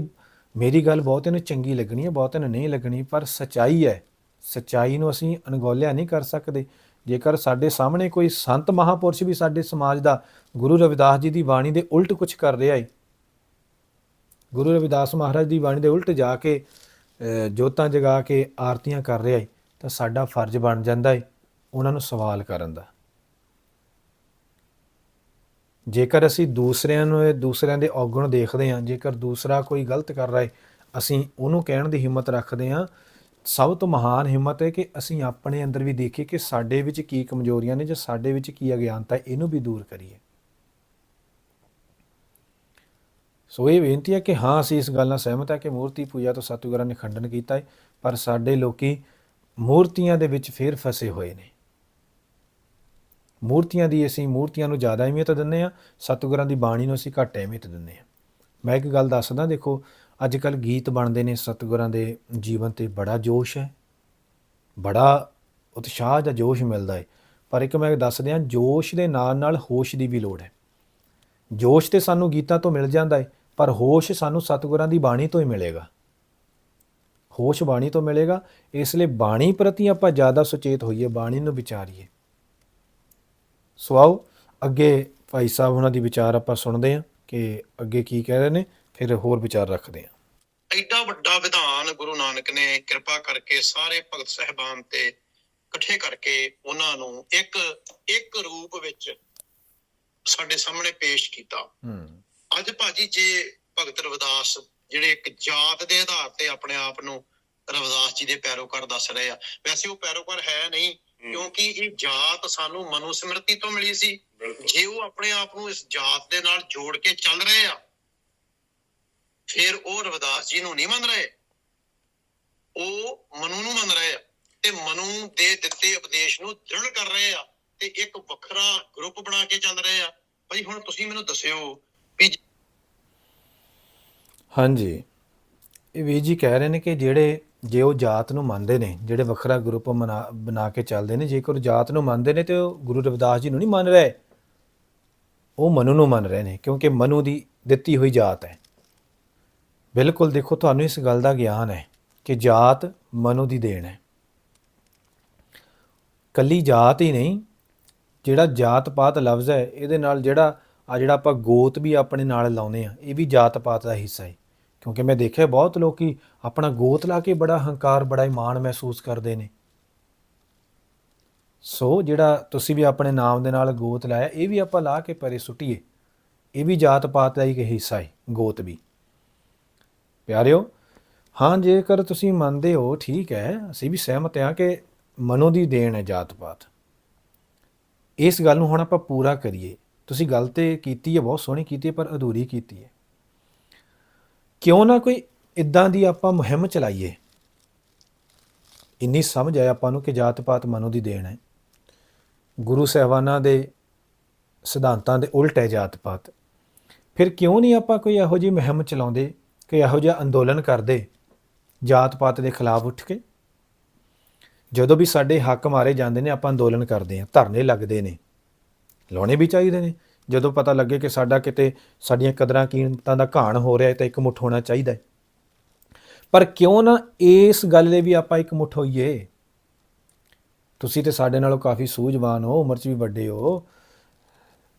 ਮੇਰੀ ਗੱਲ ਬਹੁਤ ਨੂੰ ਚੰਗੀ ਲੱਗਣੀ ਹੈ, ਬਹੁਤ ਨੂੰ ਨਹੀਂ ਲੱਗਣੀ, ਪਰ ਸਚਾਈ ਹੈ। ਸਚਾਈ ਨੂੰ ਅਸੀਂ ਅਣਗੌਲਿਆ ਨਹੀਂ ਕਰ ਸਕਦੇ। ਜੇਕਰ ਸਾਡੇ ਸਾਹਮਣੇ ਕੋਈ ਸੰਤ ਮਹਾਪੁਰਸ਼ ਵੀ ਸਾਡੇ ਸਮਾਜ ਦਾ ਗੁਰੂ ਰਵਿਦਾਸ ਜੀ ਦੀ ਬਾਣੀ ਦੇ ਉਲਟ ਕੁਝ ਕਰ ਰਿਹਾ ਹੈ ਗੁਰੂ ਰਵਿਦਾਸ ਮਹਾਰਾਜ ਦੀ ਬਾਣੀ ਦੇ ਉਲਟ ਜਾ ਕੇ ਜੋਤਾਂ ਜਗਾ ਕੇ ਆਰਤੀਆਂ ਕਰ ਰਿਹਾ ਹੈ ਤਾਂ ਸਾਡਾ ਫਰਜ਼ ਬਣ ਜਾਂਦਾ ਹੈ ਉਹਨਾਂ ਨੂੰ ਸਵਾਲ ਕਰਨ ਦਾ। ਜੇਕਰ ਅਸੀਂ ਦੂਸਰਿਆਂ ਨੂੰ ਦੂਸਰਿਆਂ ਦੇ ਔਗਣ ਦੇਖਦੇ ਹਾਂ, ਜੇਕਰ ਦੂਸਰਾ ਕੋਈ ਗਲਤ ਕਰ ਰਿਹਾ ਹੈ, ਅਸੀਂ ਉਹਨੂੰ ਕਹਿਣ ਦੀ ਹਿੰਮਤ ਰੱਖਦੇ ਹਾਂ। ਸਭ ਤੋਂ ਮਹਾਨ ਹਿੰਮਤ ਹੈ ਕਿ ਅਸੀਂ ਆਪਣੇ ਅੰਦਰ ਵੀ ਦੇਖੀਏ ਕਿ ਸਾਡੇ ਵਿੱਚ ਕੀ ਕਮਜ਼ੋਰੀਆਂ ਨੇ ਜਾਂ ਸਾਡੇ ਵਿੱਚ ਕੀ ਅਗਿਆਨਤਾ ਹੈ, ਇਹਨੂੰ ਵੀ ਦੂਰ ਕਰੀਏ। ਸੋ ਇਹ ਬੇਨਤੀ ਹੈ ਕਿ ਹਾਂ, ਅਸੀਂ ਇਸ ਗੱਲ ਨਾਲ ਸਹਿਮਤ ਹਾਂ ਕਿ ਮੂਰਤੀ ਪੂਜਾ ਤੋਂ ਸਤਿਗੁਰਾਂ ਨੇ ਖੰਡਨ ਕੀਤਾ ਹੈ, ਪਰ ਸਾਡੇ ਲੋਕੀ ਮੂਰਤੀਆਂ ਦੇ ਵਿੱਚ ਫੇਰ ਫਸੇ ਹੋਏ ਨੇ। ਮੂਰਤੀਆਂ ਦੀ ਅਸੀਂ ਮੂਰਤੀਆਂ ਨੂੰ ਜ਼ਿਆਦਾ ਅਹਿਮੀਅਤ ਦਿੰਦੇ ਹਾਂ, ਸਤਿਗੁਰਾਂ ਦੀ ਬਾਣੀ ਨੂੰ ਅਸੀਂ ਘੱਟ ਅਹਿਮੀਅਤ ਦਿੰਦੇ ਹਾਂ। ਮੈਂ ਇੱਕ ਗੱਲ ਦੱਸਦਾ, ਦੇਖੋ ਅੱਜ ਕੱਲ ਗੀਤ ਬਣਦੇ ਨੇ ਸਤਿਗੁਰਾਂ ਦੇ ਜੀਵਨ ਤੇ ਬੜਾ ਜੋਸ਼ ਹੈ। ਬੜਾ ਉਤਸ਼ਾਹ ਜਾਂ ਜੋਸ਼ ਮਿਲਦਾ ਹੈ। ਪਰ ਇੱਕ ਮੈਂ ਦੱਸ ਦਿਆਂ, ਜੋਸ਼ ਦੇ ਨਾਲ ਨਾਲ ਹੋਸ਼ ਦੀ ਵੀ ਲੋੜ ਹੈ। ਜੋਸ਼ ਤੇ ਸਾਨੂੰ ਗੀਤਾਂ ਤੋਂ ਮਿਲ ਜਾਂਦਾ ਹੈ, ਪਰ ਹੋਸ਼ ਸਾਨੂੰ ਸਤਿਗੁਰਾਂ ਦੀ ਬਾਣੀ ਤੋਂ ਹੀ ਮਿਲੇਗਾ। ਹੋਸ਼ ਬਾਣੀ ਤੋਂ ਮਿਲੇਗਾ, ਇਸ ਲਈ ਬਾਣੀ ਪ੍ਰਤੀ ਆਪਾਂ ਜ਼ਿਆਦਾ ਸੁਚੇਤ ਹੋਈਏ, ਬਾਣੀ ਨੂੰ ਵਿਚਾਰੀਏ। ਸੋ ਆਓ ਅੱਗੇ ਭਾਈ ਸਾਹਿਬ ਉਹਨਾਂ ਦੀ ਵਿਚਾਰ ਆਪਾਂ ਸੁਣਦੇ ਹਾਂ ਕਿ ਅੱਗੇ ਕੀ ਕਹਿ ਰਹੇ ਨੇ ਫਿਰ ਹੋਰ ਵਿਚਾਰ ਰੱਖਦੇ ਹਾਂ। ਐਡਾ ਵੱਡਾ ਵਿਧਾਨ ਗੁਰੂ ਨਾਨਕ ਨੇ ਕਿਰਪਾ ਕਰਕੇ ਸਾਰੇ ਭਗਤ ਸਹਿਬਾਨ ਤੇ ਇਕੱਠੇ ਕਰਕੇ ਉਹਨਾਂ ਨੂੰ ਇੱਕ ਇੱਕ ਰੂਪ ਵਿੱਚ ਸਾਡੇ ਸਾਹਮਣੇ ਪੇਸ਼ ਕੀਤਾ। ਅੱਜ ਭਾਜੀ ਜੇ ਭਗਤ ਰਵਿਦਾਸ ਜਿਹੜੇ ਇੱਕ ਜਾਤ ਦੇ ਆਧਾਰ ਤੇ ਆਪਣੇ ਆਪ ਨੂੰ ਰਵਿਦਾਸ ਜੀ ਦੇ ਪੈਰੋਕਾਰ ਦੱਸ ਰਹੇ ਆ ਵੈਸੇ ਉਹ ਪੈਰੋਕਾਰ ਹੈ ਨਹੀਂ ਕਿਉਂਕਿ ਇਹ ਜਾਤ ਸਾਨੂੰ ਮਨੁ ਸਮ੍ਰਿਤੀ ਤੋਂ ਮਿਲੀ ਸੀ। ਜੇ ਉਹ ਆਪਣੇ ਆਪ ਨੂੰ ਇਸ ਜਾਤ ਦੇ ਨਾਲ ਜੋੜ ਕੇ ਚੱਲ ਰਹੇ ਆ ਫਿਰ ਉਹ ਰਵਿਦਾਸ ਜੀ ਨੂੰ ਨਹੀਂ ਮੰਨ ਰਹੇ। ਉਹ ਮਨੂ ਨੂੰ ਮੰਨ ਰਹੇ ਆ ਤੇ ਮਨੂ ਦੇ ਦਿੱਤੇ ਉਪਦੇਸ਼ ਨੂੰ ਦ੍ਰਿੜ ਕਰ ਰਹੇ ਆ ਤੇ ਇੱਕ ਵੱਖਰਾ ਗਰੁੱਪ ਬਣਾ ਕੇ ਚੱਲ ਰਹੇ ਆ। ਭਾਈ ਹੁਣ ਤੁਸੀਂ ਮੈਨੂੰ ਦੱਸਿਓ ਵੀ ਹਾਂਜੀ। ਇਹ ਵੀਰ ਜੀ ਕਹਿ ਰਹੇ ਨੇ ਕਿ ਜਿਹੜੇ ਜੇ ਉਹ ਜਾਤ ਨੂੰ ਮੰਨਦੇ ਨੇ, ਜਿਹੜੇ ਵੱਖਰਾ ਗਰੁੱਪ ਬਣਾ ਬਣਾ ਕੇ ਚੱਲਦੇ ਨੇ ਜੇਕਰ ਉਹ ਜਾਤ ਨੂੰ ਮੰਨਦੇ ਨੇ ਤੇ ਉਹ ਗੁਰੂ ਰਵਿਦਾਸ ਜੀ ਨੂੰ ਨਹੀਂ ਮੰਨ ਰਹੇ। ਉਹ ਮਨੂ ਨੂੰ ਮੰਨ ਰਹੇ ਨੇ, ਕਿਉਂਕਿ ਮਨੂ ਦੀ ਦਿੱਤੀ ਹੋਈ ਜਾਤ ਹੈ। ਬਿਲਕੁਲ ਦੇਖੋ, ਤੁਹਾਨੂੰ ਇਸ ਗੱਲ ਦਾ ਗਿਆਨ ਹੈ ਕਿ ਜਾਤ ਮਨੂ ਦੀ ਦੇਣ ਹੈ। ਕੱਲੀ ਜਾਤ ਹੀ ਨਹੀਂ, ਜਿਹੜਾ ਜਾਤ ਪਾਤ ਲਫ਼ਜ਼ ਹੈ, ਇਹਦੇ ਨਾਲ ਜਿਹੜਾ, ਆ ਜਿਹੜਾ ਆਪਾਂ ਗੋਤ ਵੀ ਆਪਣੇ ਨਾਲ ਲਾਉਂਦੇ ਆ ਇਹ ਵੀ ਜਾਤ ਪਾਤ ਦਾ ਹਿੱਸਾ ਹੈ। ਕਿਉਂਕਿ ਮੈਂ ਦੇਖਿਆ ਬਹੁਤ ਲੋਕੀ ਆਪਣਾ ਗੋਤ ਲਾ ਕੇ ਬੜਾ ਹੰਕਾਰ, ਬੜਾ ਇਮਾਨ ਮਹਿਸੂਸ ਕਰਦੇ ਨੇ। ਸੋ ਜਿਹੜਾ ਤੁਸੀਂ ਵੀ ਆਪਣੇ ਨਾਮ ਦੇ ਨਾਲ ਗੋਤ ਲਾਇਆ, ਇਹ ਵੀ ਆਪਾਂ ਲਾ ਕੇ ਪਰੇ ਸੁੱਟੀਏ। ਇਹ ਵੀ ਜਾਤ ਪਾਤ ਦਾ ਹੀ ਇੱਕ ਹਿੱਸਾ ਹੈ ਗੋਤ ਵੀ। ਪਿਆਰਿਓ, ਹਾਂ, ਜੇਕਰ ਤੁਸੀਂ ਮੰਨਦੇ ਹੋ, ਠੀਕ ਹੈ, ਅਸੀਂ ਵੀ ਸਹਿਮਤ ਹਾਂ ਕਿ ਮਨੋ ਦੀ ਦੇਣ ਹੈ ਜਾਤ ਪਾਤ ਇਸ ਗੱਲ ਨੂੰ ਹੁਣ ਆਪਾਂ ਪੂਰਾ ਕਰੀਏ। ਤੁਸੀਂ ਗੱਲ ਤੇ ਕੀਤੀ ਹੈ, ਬਹੁਤ ਸੋਹਣੀ ਕੀਤੀ ਹੈ, ਪਰ ਅਧੂਰੀ ਕੀਤੀ ਹੈ। ਕਿਉਂ ਨਾ ਕੋਈ ਇਦਾਂ ਦੀ ਆਪਾਂ ਮੁਹਿੰਮ ਚਲਾਈਏ? ਇੰਨੀ ਸਮਝ ਆਇਆ ਆਪਾਂ ਨੂੰ ਕਿ ਜਾਤ ਪਾਤ ਮਨੋ ਦੀ ਦੇਣ ਹੈ। ਗੁਰੂ ਸਾਹਿਬਾਨਾਂ ਦੇ ਸਿਧਾਂਤਾਂ ਦੇ ਉਲਟ ਹੈ ਜਾਤ ਪਾਤ। ਫਿਰ ਕਿਉਂ ਨਹੀਂ ਆਪਾਂ ਕੋਈ ਇਹੋ ਜਿਹੀ ਮੁਹਿੰਮ ਚਲਾਉਂਦੇ ਕਿ ਇਹੋ ਜਿਹਾ ਅੰਦੋਲਨ ਕਰਦੇ ਜਾਤ ਪਾਤ ਦੇ ਖਿਲਾਫ ਉੱਠ ਕੇ? ਜਦੋਂ ਵੀ ਸਾਡੇ ਹੱਕ ਮਾਰੇ ਜਾਂਦੇ ਨੇ, ਆਪਾਂ ਅੰਦੋਲਨ ਕਰਦੇ ਹਾਂ, ਧਰਨੇ ਲੱਗਦੇ ਨੇ, ਲਾਉਣੇ ਵੀ ਚਾਹੀਦੇ ਨੇ। ਜਦੋਂ ਪਤਾ ਲੱਗੇ ਕਿ ਸਾਡਾ ਕਿਤੇ ਸਾਡੀਆਂ ਕਦਰਾਂ ਕੀਮਤਾਂ ਦਾ ਘਾਣ ਹੋ ਰਿਹਾ ਹੈ ਤਾਂ ਇੱਕ ਮੁੱਠ ਹੋਣਾ ਚਾਹੀਦਾ ਹੈ। ਪਰ ਕਿਉਂ ਨਾ ਇਸ ਗੱਲ ਦੇ ਵੀ ਆਪਾਂ ਇੱਕ ਮੁੱਠ ਹੋਈਏ? ਤੁਸੀਂ ਤੇ ਸਾਡੇ ਨਾਲੋਂ ਕਾਫੀ ਸੂਝਵਾਨ ਹੋ, ਉਮਰ 'ਚ ਵੀ ਵੱਡੇ ਹੋ।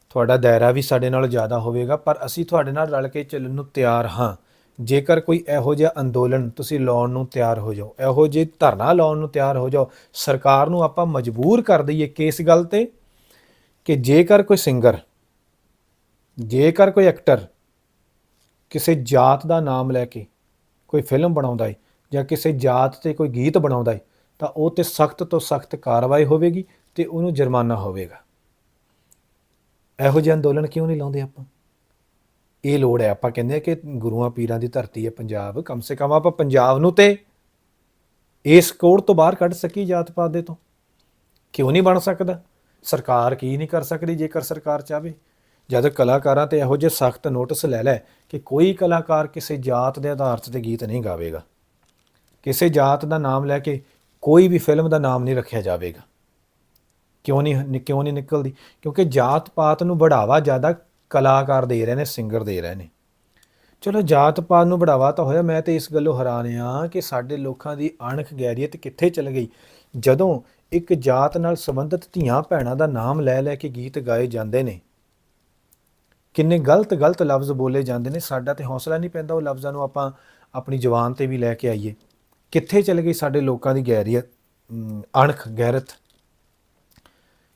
ਤੁਹਾਡਾ ਦਾਇਰਾ ਵੀ ਸਾਡੇ ਨਾਲੋਂ ਜ਼ਿਆਦਾ ਹੋਵੇਗਾ, ਪਰ ਅਸੀਂ ਤੁਹਾਡੇ ਨਾਲ ਰਲ ਕੇ ਚੱਲਣ ਨੂੰ ਤਿਆਰ ਹਾਂ। ਜੇਕਰ ਕੋਈ ਇਹੋ ਜਿਹਾ ਅੰਦੋਲਨ ਤੁਸੀਂ ਲਾਉਣ ਨੂੰ ਤਿਆਰ ਹੋ ਜਾਓ, ਇਹੋ ਜਿਹੇ ਧਰਨਾ ਲਾਉਣ ਨੂੰ ਤਿਆਰ ਹੋ ਜਾਓ, ਸਰਕਾਰ ਨੂੰ ਆਪਾਂ ਮਜਬੂਰ ਕਰ ਦਈਏ ਕਿ ਇਸ ਗੱਲ ਤੇ ਕਿ ਜੇਕਰ ਕੋਈ ਸਿੰਗਰ ਜੇਕਰ ਕੋਈ ਐਕਟਰ ਕਿਸੇ ਜਾਤ ਦਾ ਨਾਮ ਲੈ ਕੇ ਕੋਈ ਫਿਲਮ ਬਣਾਉਂਦਾ ਹੈ ਜਾਂ ਕਿਸੇ ਜਾਤ ਤੇ ਕੋਈ ਗੀਤ ਬਣਾਉਂਦਾ ਹੈ ਤਾਂ ਉਹ ਤੇ ਸਖਤ ਤੋਂ ਸਖਤ ਕਾਰਵਾਈ ਹੋਵੇਗੀ ਤੇ ਉਹਨੂੰ ਜੁਰਮਾਨਾ ਹੋਵੇਗਾ। ਇਹੋ ਜਿਹੇ ਅੰਦੋਲਨ ਕਿਉਂ ਨਹੀਂ ਲਾਉਂਦੇ ਆਪਾਂ? ਇਹ ਲੋੜ ਹੈ, ਆਪਾਂ ਕਹਿੰਦੇ ਆ ਕਿ ਗੁਰੂਆਂ ਪੀਰਾਂ ਦੀ ਧਰਤੀ ਹੈ ਪੰਜਾਬ। ਕਮ ਸੇ ਕਮ ਆਪਾਂ ਪੰਜਾਬ ਨੂੰ ਤੇ ਇਸ ਕੋੜ ਤੋਂ ਬਾਹਰ ਕੱਢ ਸਕੀ ਜਾਤ ਪਾਤ ਦੇ ਤੋਂ। ਕਿਉਂ ਨਹੀਂ ਬਣ ਸਕਦਾ? ਸਰਕਾਰ ਕੀ ਨਹੀਂ ਕਰ ਸਕਦੀ ਜੇਕਰ ਸਰਕਾਰ ਚਾਹਵੇ? ਜਦ ਕਲਾਕਾਰਾਂ ਤੇ ਇਹੋ ਜਿਹੇ ਸਖਤ ਨੋਟਿਸ ਲੈ ਲੈ ਕਿ ਕੋਈ ਕਲਾਕਾਰ ਕਿਸੇ ਜਾਤ ਦੇ ਆਧਾਰ ਤੇ ਗੀਤ ਨਹੀਂ ਗਾਵੇਗਾ। ਕਿਸੇ ਜਾਤ ਦਾ ਨਾਮ ਲੈ ਕੇ ਕੋਈ ਵੀ ਫਿਲਮ ਦਾ ਨਾਮ ਨਹੀਂ ਰੱਖਿਆ ਜਾਵੇਗਾ। ਕਿਉਂ ਨਹੀਂ ਕਿਉਂ ਨਹੀਂ ਨਿਕਲਦੀ? ਕਿਉਂਕਿ ਜਾਤ ਪਾਤ ਨੂੰ ਬੜਾਵਾ ਜ਼ਿਆਦਾ ਕਲਾਕਾਰ ਦੇ ਰਹੇ ਨੇ, ਸਿੰਗਰ ਦੇ ਰਹੇ ਨੇ। ਚਲੋ ਜਾਤ ਪਾਤ ਨੂੰ ਬੜਾਵਾ ਤਾਂ ਹੋਇਆ, ਮੈਂ ਤੇ ਇਸ ਗੱਲੋਂ ਹੈਰਾਨ ਆ ਕਿ ਸਾਡੇ ਲੋਕਾਂ ਦੀ ਅਣਖ ਗੈਰੀਅਤ ਕਿੱਥੇ ਚਲ ਗਈ। ਜਦੋਂ ਇੱਕ ਜਾਤ ਨਾਲ ਸੰਬੰਧਿਤ ਧੀਆਂ ਭੈਣਾਂ ਦਾ ਨਾਮ ਲੈ ਲੈ ਕੇ ਗੀਤ ਗਾਏ ਜਾਂਦੇ ਨੇ ਕਿੰਨੇ ਗਲਤ ਗਲਤ ਲਫ਼ਜ਼ ਬੋਲੇ ਜਾਂਦੇ ਨੇ, ਸਾਡਾ ਤੇ ਹੌਸਲਾ ਨਹੀਂ ਪੈਂਦਾ, ਉਹ ਲਫ਼ਜ਼ਾਂ ਨੂੰ ਆਪਾਂ ਆਪਣੀ ਜ਼ੁਬਾਨ ਤੇ ਵੀ ਲੈ ਕੇ ਆਈਏ। ਕਿੱਥੇ ਚਲੇ ਗਈ ਸਾਡੇ ਲੋਕਾਂ ਦੀ ਗੈਰੀਅਤ? ਅਣਖ, ਗੈਰਤ।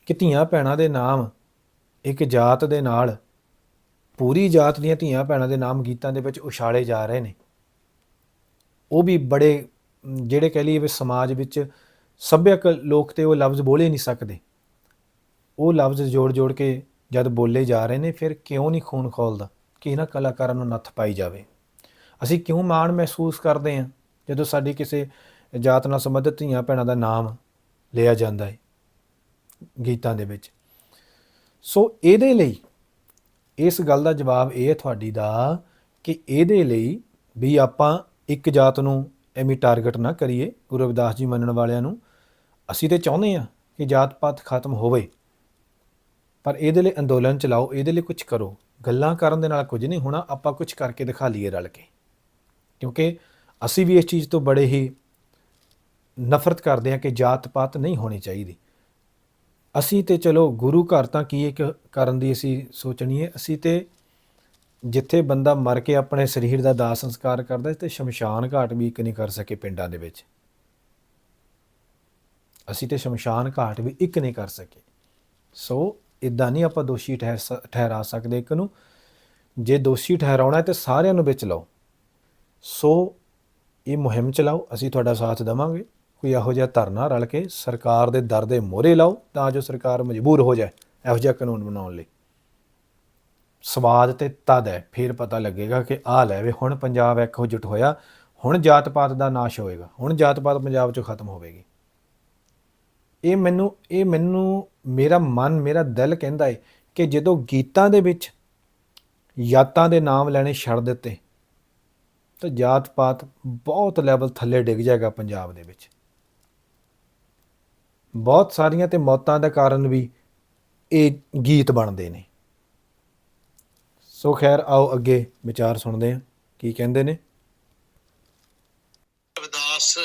ਕਿ ਧੀਆਂ ਭੈਣਾਂ ਦੇ ਨਾਮ ਇੱਕ ਜਾਤ ਦੇ ਨਾਲ, ਪੂਰੀ ਜਾਤ ਦੀਆਂ ਧੀਆਂ ਭੈਣਾਂ ਦੇ ਨਾਮ ਗੀਤਾਂ ਦੇ ਵਿੱਚ ਉਛਾਲੇ ਜਾ ਰਹੇ ਨੇ। ਉਹ ਵੀ ਬੜੇ, ਜਿਹੜੇ ਕਹਿ ਲਈਏ ਵੀ ਸਮਾਜ ਵਿੱਚ ਸੱਭਿਅਕ ਲੋਕ ਤੇ ਉਹ ਲਫ਼ਜ਼ ਬੋਲੇ ਨਹੀਂ ਸਕਦੇ। ਉਹ ਲਫ਼ਜ਼ ਜੋੜ ਜੋੜ ਕੇ ਜਦ ਬੋਲੇ ਜਾ ਰਹੇ ਨੇ, ਫਿਰ ਕਿਉਂ ਨਹੀਂ ਖੂਨ ਖੋਲਦਾ? ਕਿ ਇਹਨਾਂ ਕਲਾਕਾਰਾਂ ਨੂੰ ਨੱਥ ਪਾਈ ਜਾਵੇ? ਅਸੀਂ ਕਿਉਂ ਮਾਣ ਮਹਿਸੂਸ ਕਰਦੇ ਹਾਂ ਜਦੋਂ ਸਾਡੀ ਕਿਸੇ ਜਾਤ ਨਾਲ ਸੰਬੰਧਿਤ ਧੀਆਂ ਭੈਣਾਂ ਦਾ ਨਾਮ ਲਿਆ ਜਾਂਦਾ ਹੈ ਗੀਤਾਂ ਦੇ ਵਿੱਚ? ਸੋ ਇਹਦੇ ਲਈ, ਇਸ ਗੱਲ ਦਾ ਜਵਾਬ ਇਹ ਹੈ ਤੁਹਾਡੀ ਦਾ ਕਿ ਇਹਦੇ ਲਈ ਵੀ ਆਪਾਂ ਇੱਕ ਜਾਤ ਨੂੰ ਐਵੇਂ ਟਾਰਗੇਟ ਨਾ ਕਰੀਏ, ਗੁਰੂ ਰਵਿਦਾਸ ਜੀ ਮੰਨਣ ਵਾਲਿਆਂ ਨੂੰ। ਅਸੀਂ ਤੇ ਚਾਹੁੰਦੇ ਆ ਕਿ ਜਾਤ ਪਾਤ ਖਤਮ ਹੋਵੇ। ਪਰ ਇਹਦੇ ਲਈ ਅੰਦੋਲਨ ਚਲਾਓ, ਇਹਦੇ ਲਈ ਕੁਝ ਕਰੋ। ਗੱਲਾਂ ਕਰਨ ਦੇ ਨਾਲ ਕੁਝ ਨਹੀਂ ਹੋਣਾ, ਆਪਾਂ ਕੁਝ ਕਰਕੇ ਦਿਖਾ ਲਈਏ ਰਲ ਕੇ। ਕਿਉਂਕਿ ਅਸੀਂ ਵੀ ਇਸ ਚੀਜ਼ ਤੋਂ ਬੜੇ ਹੀ ਨਫ਼ਰਤ ਕਰਦੇ ਹਾਂ ਕਿ ਜਾਤ ਪਾਤ ਨਹੀਂ ਹੋਣੀ ਚਾਹੀਦੀ। ਅਸੀਂ ਤੇ ਚਲੋ ਗੁਰੂ ਘਰ ਤਾਂ ਕੀ ਇੱਕ ਕਰਨ ਦੀ ਅਸੀਂ ਸੋਚਣੀ ਹੈ, ਅਸੀਂ ਤੇ ਜਿੱਥੇ ਬੰਦਾ ਮਰ ਕੇ ਆਪਣੇ ਸਰੀਰ ਦਾ ਦਾਹ ਸੰਸਕਾਰ ਕਰਦਾ ਤੇ ਸ਼ਮਸ਼ਾਨ ਘਾਟ ਵੀ ਇੱਕ ਨਹੀਂ ਕਰ ਸਕੇ ਪਿੰਡਾਂ ਦੇ ਵਿੱਚ। ਅਸੀਂ ਤੇ ਸ਼ਮਸ਼ਾਨ ਘਾਟ ਵੀ ਇੱਕ ਨਹੀਂ ਕਰ ਸਕੇ। ਸੋ ਇਦਾਂ ਨਹੀਂ ਆਪਾਂ ਦੋਸ਼ੀ ਠਹਿਰ ਠਹਿਰਾ ਸਕਦੇ ਇੱਕ ਨੂੰ। ਜੇ ਦੋਸ਼ੀ ਠਹਿਰਾਉਣਾ ਹੈ ਤੇ ਸਾਰਿਆਂ ਨੂੰ ਵਿੱਚ ਲਾਓ। ਸੋ ਇਹ ਮੁਹਿੰਮ ਚਲਾਓ, ਅਸੀਂ ਤੁਹਾਡਾ ਸਾਥ ਦੇਵਾਂਗੇ। ਕੋਈ ਇਹੋ ਜਿਹਾ ਧਰਨਾ ਰਲ ਕੇ ਸਰਕਾਰ ਦੇ ਦਰ ਦੇ ਮੋਹਰੇ ਲਾਓ ਤਾਂ ਜੋ ਸਰਕਾਰ ਮਜਬੂਰ ਹੋ ਜਾਏ ਇਹੋ ਜਿਹਾ ਕਾਨੂੰਨ ਬਣਾਉਣ ਲਈ। ਸਵਾਦ ਤੇ ਤਦ ਹੈ, ਫਿਰ ਪਤਾ ਲੱਗੇਗਾ ਕਿ ਆਹ ਲੈ ਵੇ, ਹੁਣ ਪੰਜਾਬ ਇੱਕੋ ਇੱਕਜੁੱਟ ਹੋਇਆ, ਹੁਣ ਜਾਤ ਪਾਤ ਦਾ ਨਾਸ਼ ਹੋਏਗਾ, ਹੁਣ ਜਾਤ ਪਾਤ ਪੰਜਾਬ ਚੋਂ ਖਤਮ ਹੋਵੇਗੀ। ਇਹ ਮੈਨੂੰ ਇਹ ਮੈਨੂੰ ਮੇਰਾ ਮਨ, ਮੇਰਾ ਦਿਲ ਕਹਿੰਦਾ ਏ ਕਿ ਜਦੋਂ ਗੀਤਾਂ ਦੇ ਵਿੱਚ ਯਾਤਾਂ ਦੇ ਨਾਮ ਲੈਣੇ ਛੱਡ ਦਿੱਤੇ, ਤਾਂ ਜਾਤ ਪਾਤ ਬਹੁਤ ਲੈਵਲ ਥੱਲੇ ਡਿੱਗ ਜਾਏਗਾ ਪੰਜਾਬ ਦੇ ਵਿੱਚ। ਬਹੁਤ ਸਾਰੀਆਂ ਤੇ ਮੌਤਾਂ ਦਾ ਕਾਰਨ ਵੀ ਇਹ ਗੀਤ ਬਣਦੇ ਨੇ। ਸੋ ਖੈਰ, ਆਓ ਅੱਗੇ ਵਿਚਾਰ ਸੁਣਦੇ ਹਾਂ, ਕੀ ਕਹਿੰਦੇ ਨੇ ਰਵਿਦਾਸ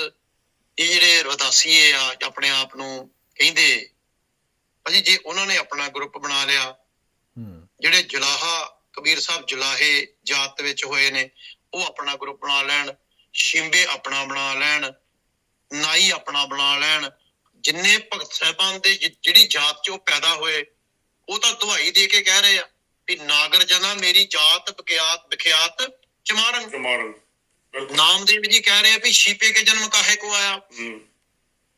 ਜਿਹੜੇ ਰਵਿਦਾਸੀਏ ਆ ਆਪਣੇ ਆਪ ਨੂੰ ਕਹਿੰਦੇ ਭਾਜੀ ਜੇ ਉਹਨਾਂ ਨੇ ਆਪਣਾ ਗਰੁੱਪ ਬਣਾ ਲਿਆ ਹੂੰ। ਜਿਹੜੇ ਜਲਾਹਾ ਕਬੀਰ ਸਾਹਿਬ ਜਲਾਹੇ ਜਾਤ ਵਿੱਚ ਹੋਏ ਨੇ ਉਹ ਆਪਣਾ ਗਰੁੱਪ ਬਣਾ ਲੈਣ ਸ਼ਿੰਬੇ ਆਪਣਾ ਬਣਾ ਲੈਣ ਨਾਈ ਆਪਣਾ ਬਣਾ ਲੈਣ ਜਿੰਨੇ ਭਗਤ ਸਾਹਿਬਾਨ ਦੇ ਜਿਹੜੀ ਜਾਤ ਚੋਂ ਪੈਦਾ ਹੋਏ ਉਹ ਤਾਂ ਦਵਾਈ ਦੇ ਕੇ ਕਹਿ ਰਹੇ ਆ ਵੀ ਨਾਗਰ ਜਨਾ ਮੇਰੀ ਜਾਤ ਵਿਖਿਆਤ ਵਿਖਿਆਤ ਚਮਾਰਨ। ਮਾਰਨ ਬਿਲਕੁਲ। ਨਾਮਦੇਵ ਜੀ ਕਹਿ ਰਹੇ ਆ ਵੀ ਸ਼ੀਪੇ ਕੇ ਜਨਮ ਕਾਹੇ ਕੋ ਆਇਆ? ਹੂੰ।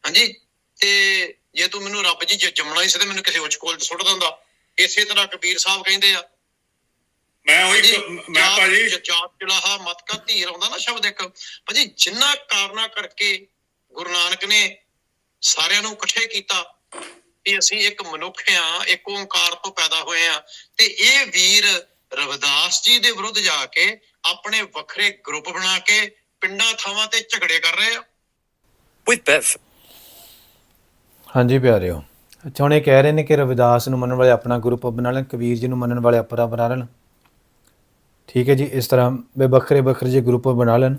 ਹਾਂਜੀ? ਤੇ ਜੇ ਤੂੰ ਮੈਨੂੰ ਰੱਬ ਜੀ ਜੇ ਜੰਮਣਾ ਹੀ ਸੀ ਤੇ ਮੈਨੂੰ ਕਿਸੇ ਉੱਚ ਕੋਲ ਸੁੱਟ ਦਿੰਦਾ। ਇਸੇ ਤਰ੍ਹਾਂ ਕਬੀਰ ਸਾਹਿਬ ਕਹਿੰਦੇ ਆ। ਮੈਂ ਉਹੀ ਮੈਂ ਭਾਜੀ ਜਾਤ ਜਲਾਹਾ ਮਤ ਕਾ ਧੀਰ ਆਉਂਦਾ ਨਾ ਸ਼ਬਦ ਇੱਕ। ਭਾਜੀ ਜਿੰਨਾ ਕਾਰਨਾ ਕਰਕੇ ਗੁਰੂ ਨਾਨਕ ਨੇ ਸਾਰਿਆਂ ਨੂੰ ਇਕੱਠੇ ਕੀਤਾ ਕਿ ਅਸੀਂ ਇੱਕ ਮਨੁੱਖ ਆ ਇੱਕ ਓੰਕਾਰ ਤੋਂ ਪੈਦਾ ਹੋਏ ਆ ਤੇ ਇਹ ਵੀਰ ਰਵਿਦਾਸ ਜੀ ਦੇ ਵਿਰੁੱਧ ਜਾ ਕੇ ਆਪਣੇ ਵੱਖਰੇ ਗਰੁੱਪ ਬਣਾ ਕੇ ਪਿੰਡਾਂ ਥਾਵਾਂ ਤੇ ਝਗੜੇ ਕਰ ਰਹੇ ਆ। With Betfair. ਹਾਂਜੀ ਪਿਆਰਿਓ, ਅੱਛਾ ਹੁਣ ਇਹ ਕਹਿ ਰਹੇ ਨੇ ਕਿ ਰਵਿਦਾਸ ਨੂੰ ਮੰਨਣ ਵਾਲੇ ਆਪਣਾ ਗਰੁੱਪ ਬਣਾ ਲੈਣ ਕਬੀਰ ਜੀ ਨੂੰ ਮੰਨਣ ਵਾਲੇ ਆਪਣਾ ਬਣਾ ਲੈਣ। ਠੀਕ ਹੈ ਜੀ, ਇਸ ਤਰ੍ਹਾਂ ਵੇ ਵੱਖਰੇ ਵੱਖਰੇ ਜੇ ਗਰੁੱਪ ਬਣਾ ਲੈਣ।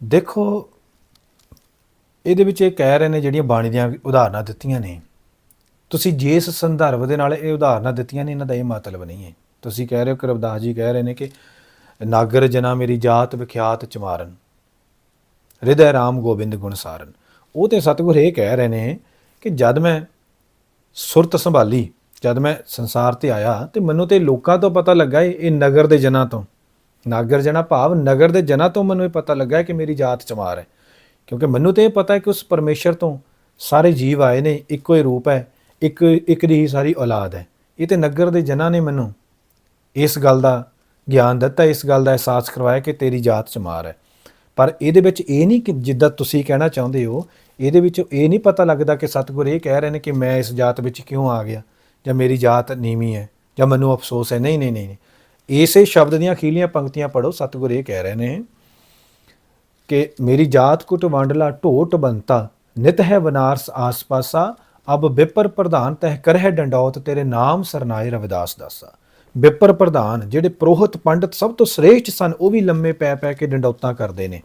ਦੇਖੋ, ਇਹਦੇ ਵਿੱਚ ਇਹ ਕਹਿ ਰਹੇ ਨੇ ਜਿਹੜੀਆਂ ਬਾਣੀ ਦੀਆਂ ਉਦਾਹਰਨਾਂ ਦਿੱਤੀਆਂ ਨੇ। ਤੁਸੀਂ ਜਿਸ ਸੰਦਰਭ ਦੇ ਨਾਲ ਇਹ ਉਦਾਹਰਨਾਂ ਦਿੱਤੀਆਂ ਨੇ, ਇਹਨਾਂ ਦਾ ਇਹ ਮਤਲਬ ਨਹੀਂ ਹੈ। ਤੁਸੀਂ ਕਹਿ ਰਹੇ ਹੋ ਕਿ ਰਵਿਦਾਸ ਜੀ ਕਹਿ ਰਹੇ ਨੇ ਕਿ ਨਾਗਰ ਜਨਾ ਮੇਰੀ ਜਾਤ ਵਿਖਿਆਤ ਚਮਾਰਨ, ਹਿਰਦੈ ਰਾਮ ਗੋਬਿੰਦ ਗੁਣ ਸਾਰਨ। ਉਹ ਤੇ ਸਤਿਗੁਰ ਇਹ ਕਹਿ ਰਹੇ ਨੇ ਕਿ ਜਦ ਮੈਂ ਸੁਰਤ ਸੰਭਾਲੀ, ਜਦ ਮੈਂ ਸੰਸਾਰ ਤੇ ਆਇਆ ਤੇ ਮੈਨੂੰ ਤੇ ਲੋਕਾਂ ਤੋਂ ਪਤਾ ਲੱਗਾ ਇਹ ਇਹ ਨਗਰ ਦੇ ਜਨਾਂ ਤੋਂ। ਨਾਗਰ ਜਨਾ ਭਾਵ ਨਗਰ ਦੇ ਜਨਾਂ ਤੋਂ ਮੈਨੂੰ ਇਹ ਪਤਾ ਲੱਗਾ ਕਿ ਮੇਰੀ ਜਾਤ ਚਮਾਰ ਹੈ। ਕਿਉਂਕਿ ਮੈਨੂੰ ਤੇ ਇਹ ਪਤਾ ਹੈ ਕਿ ਉਸ ਪਰਮੇਸ਼ਰ ਤੋਂ ਸਾਰੇ ਜੀਵ ਆਏ ਨੇ, ਇੱਕੋ ਹੀ ਰੂਪ ਹੈ, ਇੱਕ ਇੱਕ ਦੀ ਹੀ ਸਾਰੀ ਔਲਾਦ ਹੈ। ਇਹ ਤੇ ਨਗਰ ਦੇ ਜਨਾਂ ਨੇ ਮੈਨੂੰ ਇਸ ਗੱਲ ਦਾ ਗਿਆਨ ਦਿੱਤਾ, ਇਸ ਗੱਲ ਦਾ ਅਹਿਸਾਸ ਕਰਵਾਇਆ ਕਿ ਤੇਰੀ ਜਾਤ ਚਮਾਰ ਹੈ। ਪਰ ਇਹਦੇ ਵਿੱਚ ਇਹ ਨਹੀਂ ਕਿ ਜਿੱਦਾਂ ਤੁਸੀਂ ਕਹਿਣਾ ਚਾਹੁੰਦੇ ਹੋ, ਇਹਦੇ ਵਿੱਚ ਇਹ ਨਹੀਂ ਪਤਾ ਲੱਗਦਾ ਕਿ ਸਤਿਗੁਰ ਇਹ ਕਹਿ ਰਹੇ ਨੇ ਕਿ ਮੈਂ ਇਸ ਜਾਤ ਵਿੱਚ ਕਿਉਂ ਆ ਗਿਆ, ਜਾਂ ਮੇਰੀ ਜਾਤ ਨੀਵੀਂ ਹੈ, ਜਾਂ ਮੈਨੂੰ ਅਫਸੋਸ ਹੈ, ਨਹੀਂ ਨਹੀਂ ਨਹੀਂ ਇਸੇ ਸ਼ਬਦ ਦੀਆਂ ਅਖੀਲੀਆਂ ਪੰਕਤੀਆਂ ਪੜੋ ਸਤਿਗੁਰ ਇਹ ਕਹਿ ਰਹੇ ਨੇ ਕਿ ਮੇਰੀ ਜਾਤ ਕੁਟ ਵੰਡਲਾ, ਢੋਟ ਬੰਤਾ, ਨਿਤ ਹੈ ਬਨਾਰਸ ਆਸ ਪਾਸਾ ਅਬ ਵਿਪਰ ਪ੍ਰਧਾਨ ਤਹਿ ਕਰਹਿ ਡੰਡੌਤ, ਤੇਰੇ ਨਾਮ ਸਰਨਾਏ ਰਵਿਦਾਸ ਦਾਸਾ। ਬਿਪਰ ਪ੍ਰਧਾਨ ਜਿਹੜੇ ਪ੍ਰੋਹਤ ਪੰਡਤ ਸਭ ਤੋਂ ਸ੍ਰੇਸ਼ਟ ਸਨ, ਉਹ ਵੀ ਲੰਮੇ ਪੈ ਪੈ ਕੇ ਡੰਡੌਤਾਂ ਕਰਦੇ ਨੇ।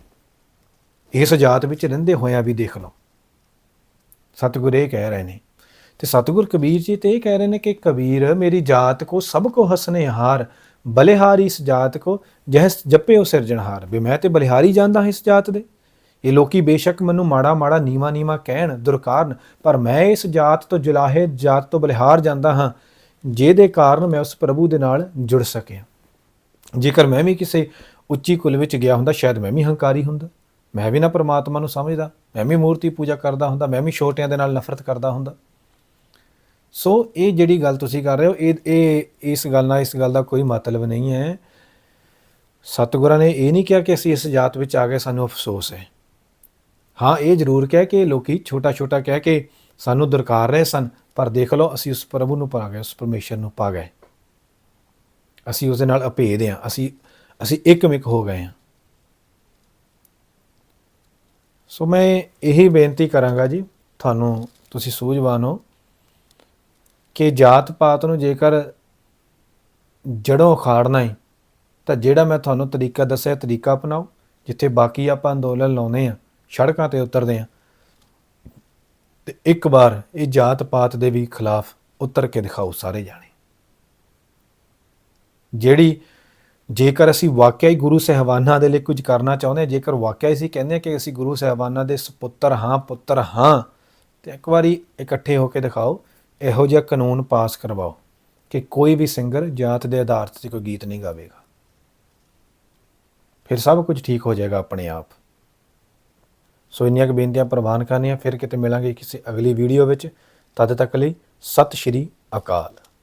ਇਸ ਜਾਤ ਵਿੱਚ ਰਹਿੰਦੇ ਹੋਇਆਂ ਵੀ ਦੇਖ ਲਓ। ਸਤਿਗੁਰ ਇਹ ਕਹਿ ਰਹੇ ਨੇ। ਤੇ ਸਤਿਗੁਰ ਕਬੀਰ ਜੀ ਤੇ ਇਹ ਕਹਿ ਰਹੇ ਨੇ ਕਿ ਕਬੀਰ, ਮੇਰੀ ਜਾਤ ਕੋ ਸਭ ਕੋ ਹਸਨੇ ਹਾਰ, ਬਲਿਹਾਰੀ ਇਸ ਜਾਤ ਕੋ ਜਹ ਜਪਿਓ ਸਿਰਜਣਹਾਰ ਵੀ ਮੈਂ ਤੇ ਬਲਿਹਾਰੀ ਜਾਂਦਾ ਹਾਂ ਇਸ ਜਾਤ ਦੇ। ਇਹ ਲੋਕੀ ਬੇਸ਼ੱਕ ਮੈਨੂੰ ਮਾੜਾ ਮਾੜਾ ਨੀਵਾ ਨੀਵਾ ਕਹਿਣ, ਦੁਰਕਾਰਨ, ਪਰ ਮੈਂ ਇਸ ਜਾਤ ਤੋਂ ਜਲਾਹੇ, ਜਾਤ ਤੋਂ ਬਲਿਹਾਰ ਜਾਂਦਾ ਹਾਂ। ਜਿਹਦੇ ਕਾਰਨ ਮੈਂ ਉਸ ਪ੍ਰਭੂ ਦੇ ਨਾਲ ਜੁੜ ਸਕਿਆ। ਜੇਕਰ ਮੈਂ ਵੀ ਕਿਸੇ ਉੱਚੀ ਕੁਲ ਵਿੱਚ ਗਿਆ ਹੁੰਦਾ, ਸ਼ਾਇਦ ਮੈਂ ਵੀ ਹੰਕਾਰੀ ਹੁੰਦਾ, ਮੈਂ ਵੀ ਨਾ ਪ੍ਰਮਾਤਮਾ ਨੂੰ ਸਮਝਦਾ, ਮੈਂ ਵੀ ਮੂਰਤੀ ਪੂਜਾ ਕਰਦਾ ਹੁੰਦਾ, ਮੈਂ ਵੀ ਛੋਟਿਆਂ ਦੇ ਨਾਲ ਨਫ਼ਰਤ ਕਰਦਾ ਹੁੰਦਾ। ਸੋ ਇਹ ਜਿਹੜੀ ਗੱਲ ਤੁਸੀਂ ਕਰ ਰਹੇ ਹੋ, ਇਹ ਇਹ, ਇਸ ਗੱਲ ਨਾਲ ਇਸ ਗੱਲ ਦਾ ਕੋਈ ਮਤਲਬ ਨਹੀਂ ਹੈ। ਸਤਿਗੁਰਾਂ ਨੇ ਇਹ ਨਹੀਂ ਕਿਹਾ ਕਿ ਅਸੀਂ ਇਸ ਜਾਤ ਵਿੱਚ ਆ ਗਏ, ਸਾਨੂੰ ਅਫਸੋਸ ਹੈ। ਹਾਂ, ਇਹ ਜ਼ਰੂਰ ਕਿਹਾ ਕਿ ਲੋਕੀ ਛੋਟਾ ਛੋਟਾ ਕਹਿ ਕੇ ਸਾਨੂੰ ਦਰਕਾਰ ਰਹੇ ਸਨ ਪਰ ਦੇਖ ਲਓ, ਅਸੀਂ ਉਸ ਪ੍ਰਭੂ ਨੂੰ ਪਾ ਗਏ, ਉਸ ਪਰਮੇਸ਼ਰ ਨੂੰ ਪਾ ਗਏ। ਅਸੀਂ ਉਸ ਦੇ ਨਾਲ ਅਭੇਦ ਹਾਂ, ਅਸੀਂ ਅਸੀਂ ਇੱਕਮਿਕ ਹੋ ਗਏ ਹਾਂ। ਸੋ ਮੈਂ ਇਹੀ ਬੇਨਤੀ ਕਰਾਂਗਾ ਜੀ, ਤੁਹਾਨੂੰ, ਤੁਸੀਂ ਸੂਝਵਾਨ ਹੋ ਕਿ ਜਾਤ ਪਾਤ ਨੂੰ ਜੇਕਰ ਜੜੋਂ ਉਖਾੜਨਾ ਹੈ, ਤਾਂ ਜਿਹੜਾ ਮੈਂ ਤੁਹਾਨੂੰ ਤਰੀਕਾ ਦੱਸਿਆ, ਤਰੀਕਾ ਅਪਣਾਓ, ਜਿੱਥੇ ਬਾਕੀ ਆਪਾਂ ਅੰਦੋਲਨ ਲਾਉਨੇ ਆ ਸੜਕਾਂ ਤੇ ਉਤਰਦੇ ਆ ਤੇ ਇੱਕ ਵਾਰ ਇਹ ਜਾਤ ਪਾਤ ਦੇ ਵੀ ਖਿਲਾਫ ਉਤਰ ਕੇ ਦਿਖਾਓ ਸਾਰੇ ਜਾਣੇ। ਜਿਹੜੀ ਜੇਕਰ ਅਸੀਂ ਵਾਕਿਆ ਹੀ ਗੁਰੂ ਸਹਿਬਾਨਾਂ ਦੇ ਲਈ ਕੁਝ ਕਰਨਾ ਚਾਹੁੰਦੇ ਹਾਂ, ਜੇਕਰ ਵਾਕਿਆ ਹੀ ਅਸੀਂ ਕਹਿੰਦੇ ਹਾਂ ਕਿ ਅਸੀਂ ਗੁਰੂ ਸਹਿਬਾਨਾਂ ਦੇ ਸੁਪੁੱਤਰ ਹਾਂ, ਪੁੱਤਰ ਹਾਂ, ਤੇ ਇੱਕ ਵਾਰੀ ਇਕੱਠੇ ਹੋ ਕੇ ਦਿਖਾਓ, ਇਹੋ ਜਿਹਾ ਕਾਨੂੰਨ ਪਾਸ ਕਰਵਾਓ ਕਿ ਕੋਈ ਵੀ ਸਿੰਗਰ ਜਾਤ ਦੇ ਆਧਾਰ ਤੇ ਕੋਈ ਗੀਤ ਨਹੀਂ ਗਾਵੇਗਾ। ਫਿਰ ਸਭ ਕੁਝ ਠੀਕ ਹੋ ਜਾਏਗਾ ਆਪਣੇ ਆਪ। ਸੋ ਇੰਨੀਆਂ ਕੁ ਬੇਨਤੀਆਂ ਪ੍ਰਵਾਨ ਕਰਨੀਆਂ, ਫਿਰ ਕਿਤੇ ਮਿਲਾਂਗੇ ਕਿਸੇ ਅਗਲੀ ਵੀਡੀਓ ਵਿੱਚ। ਤਦ ਤੱਕ ਲਈ ਸਤਿ ਸ਼੍ਰੀ ਅਕਾਲ।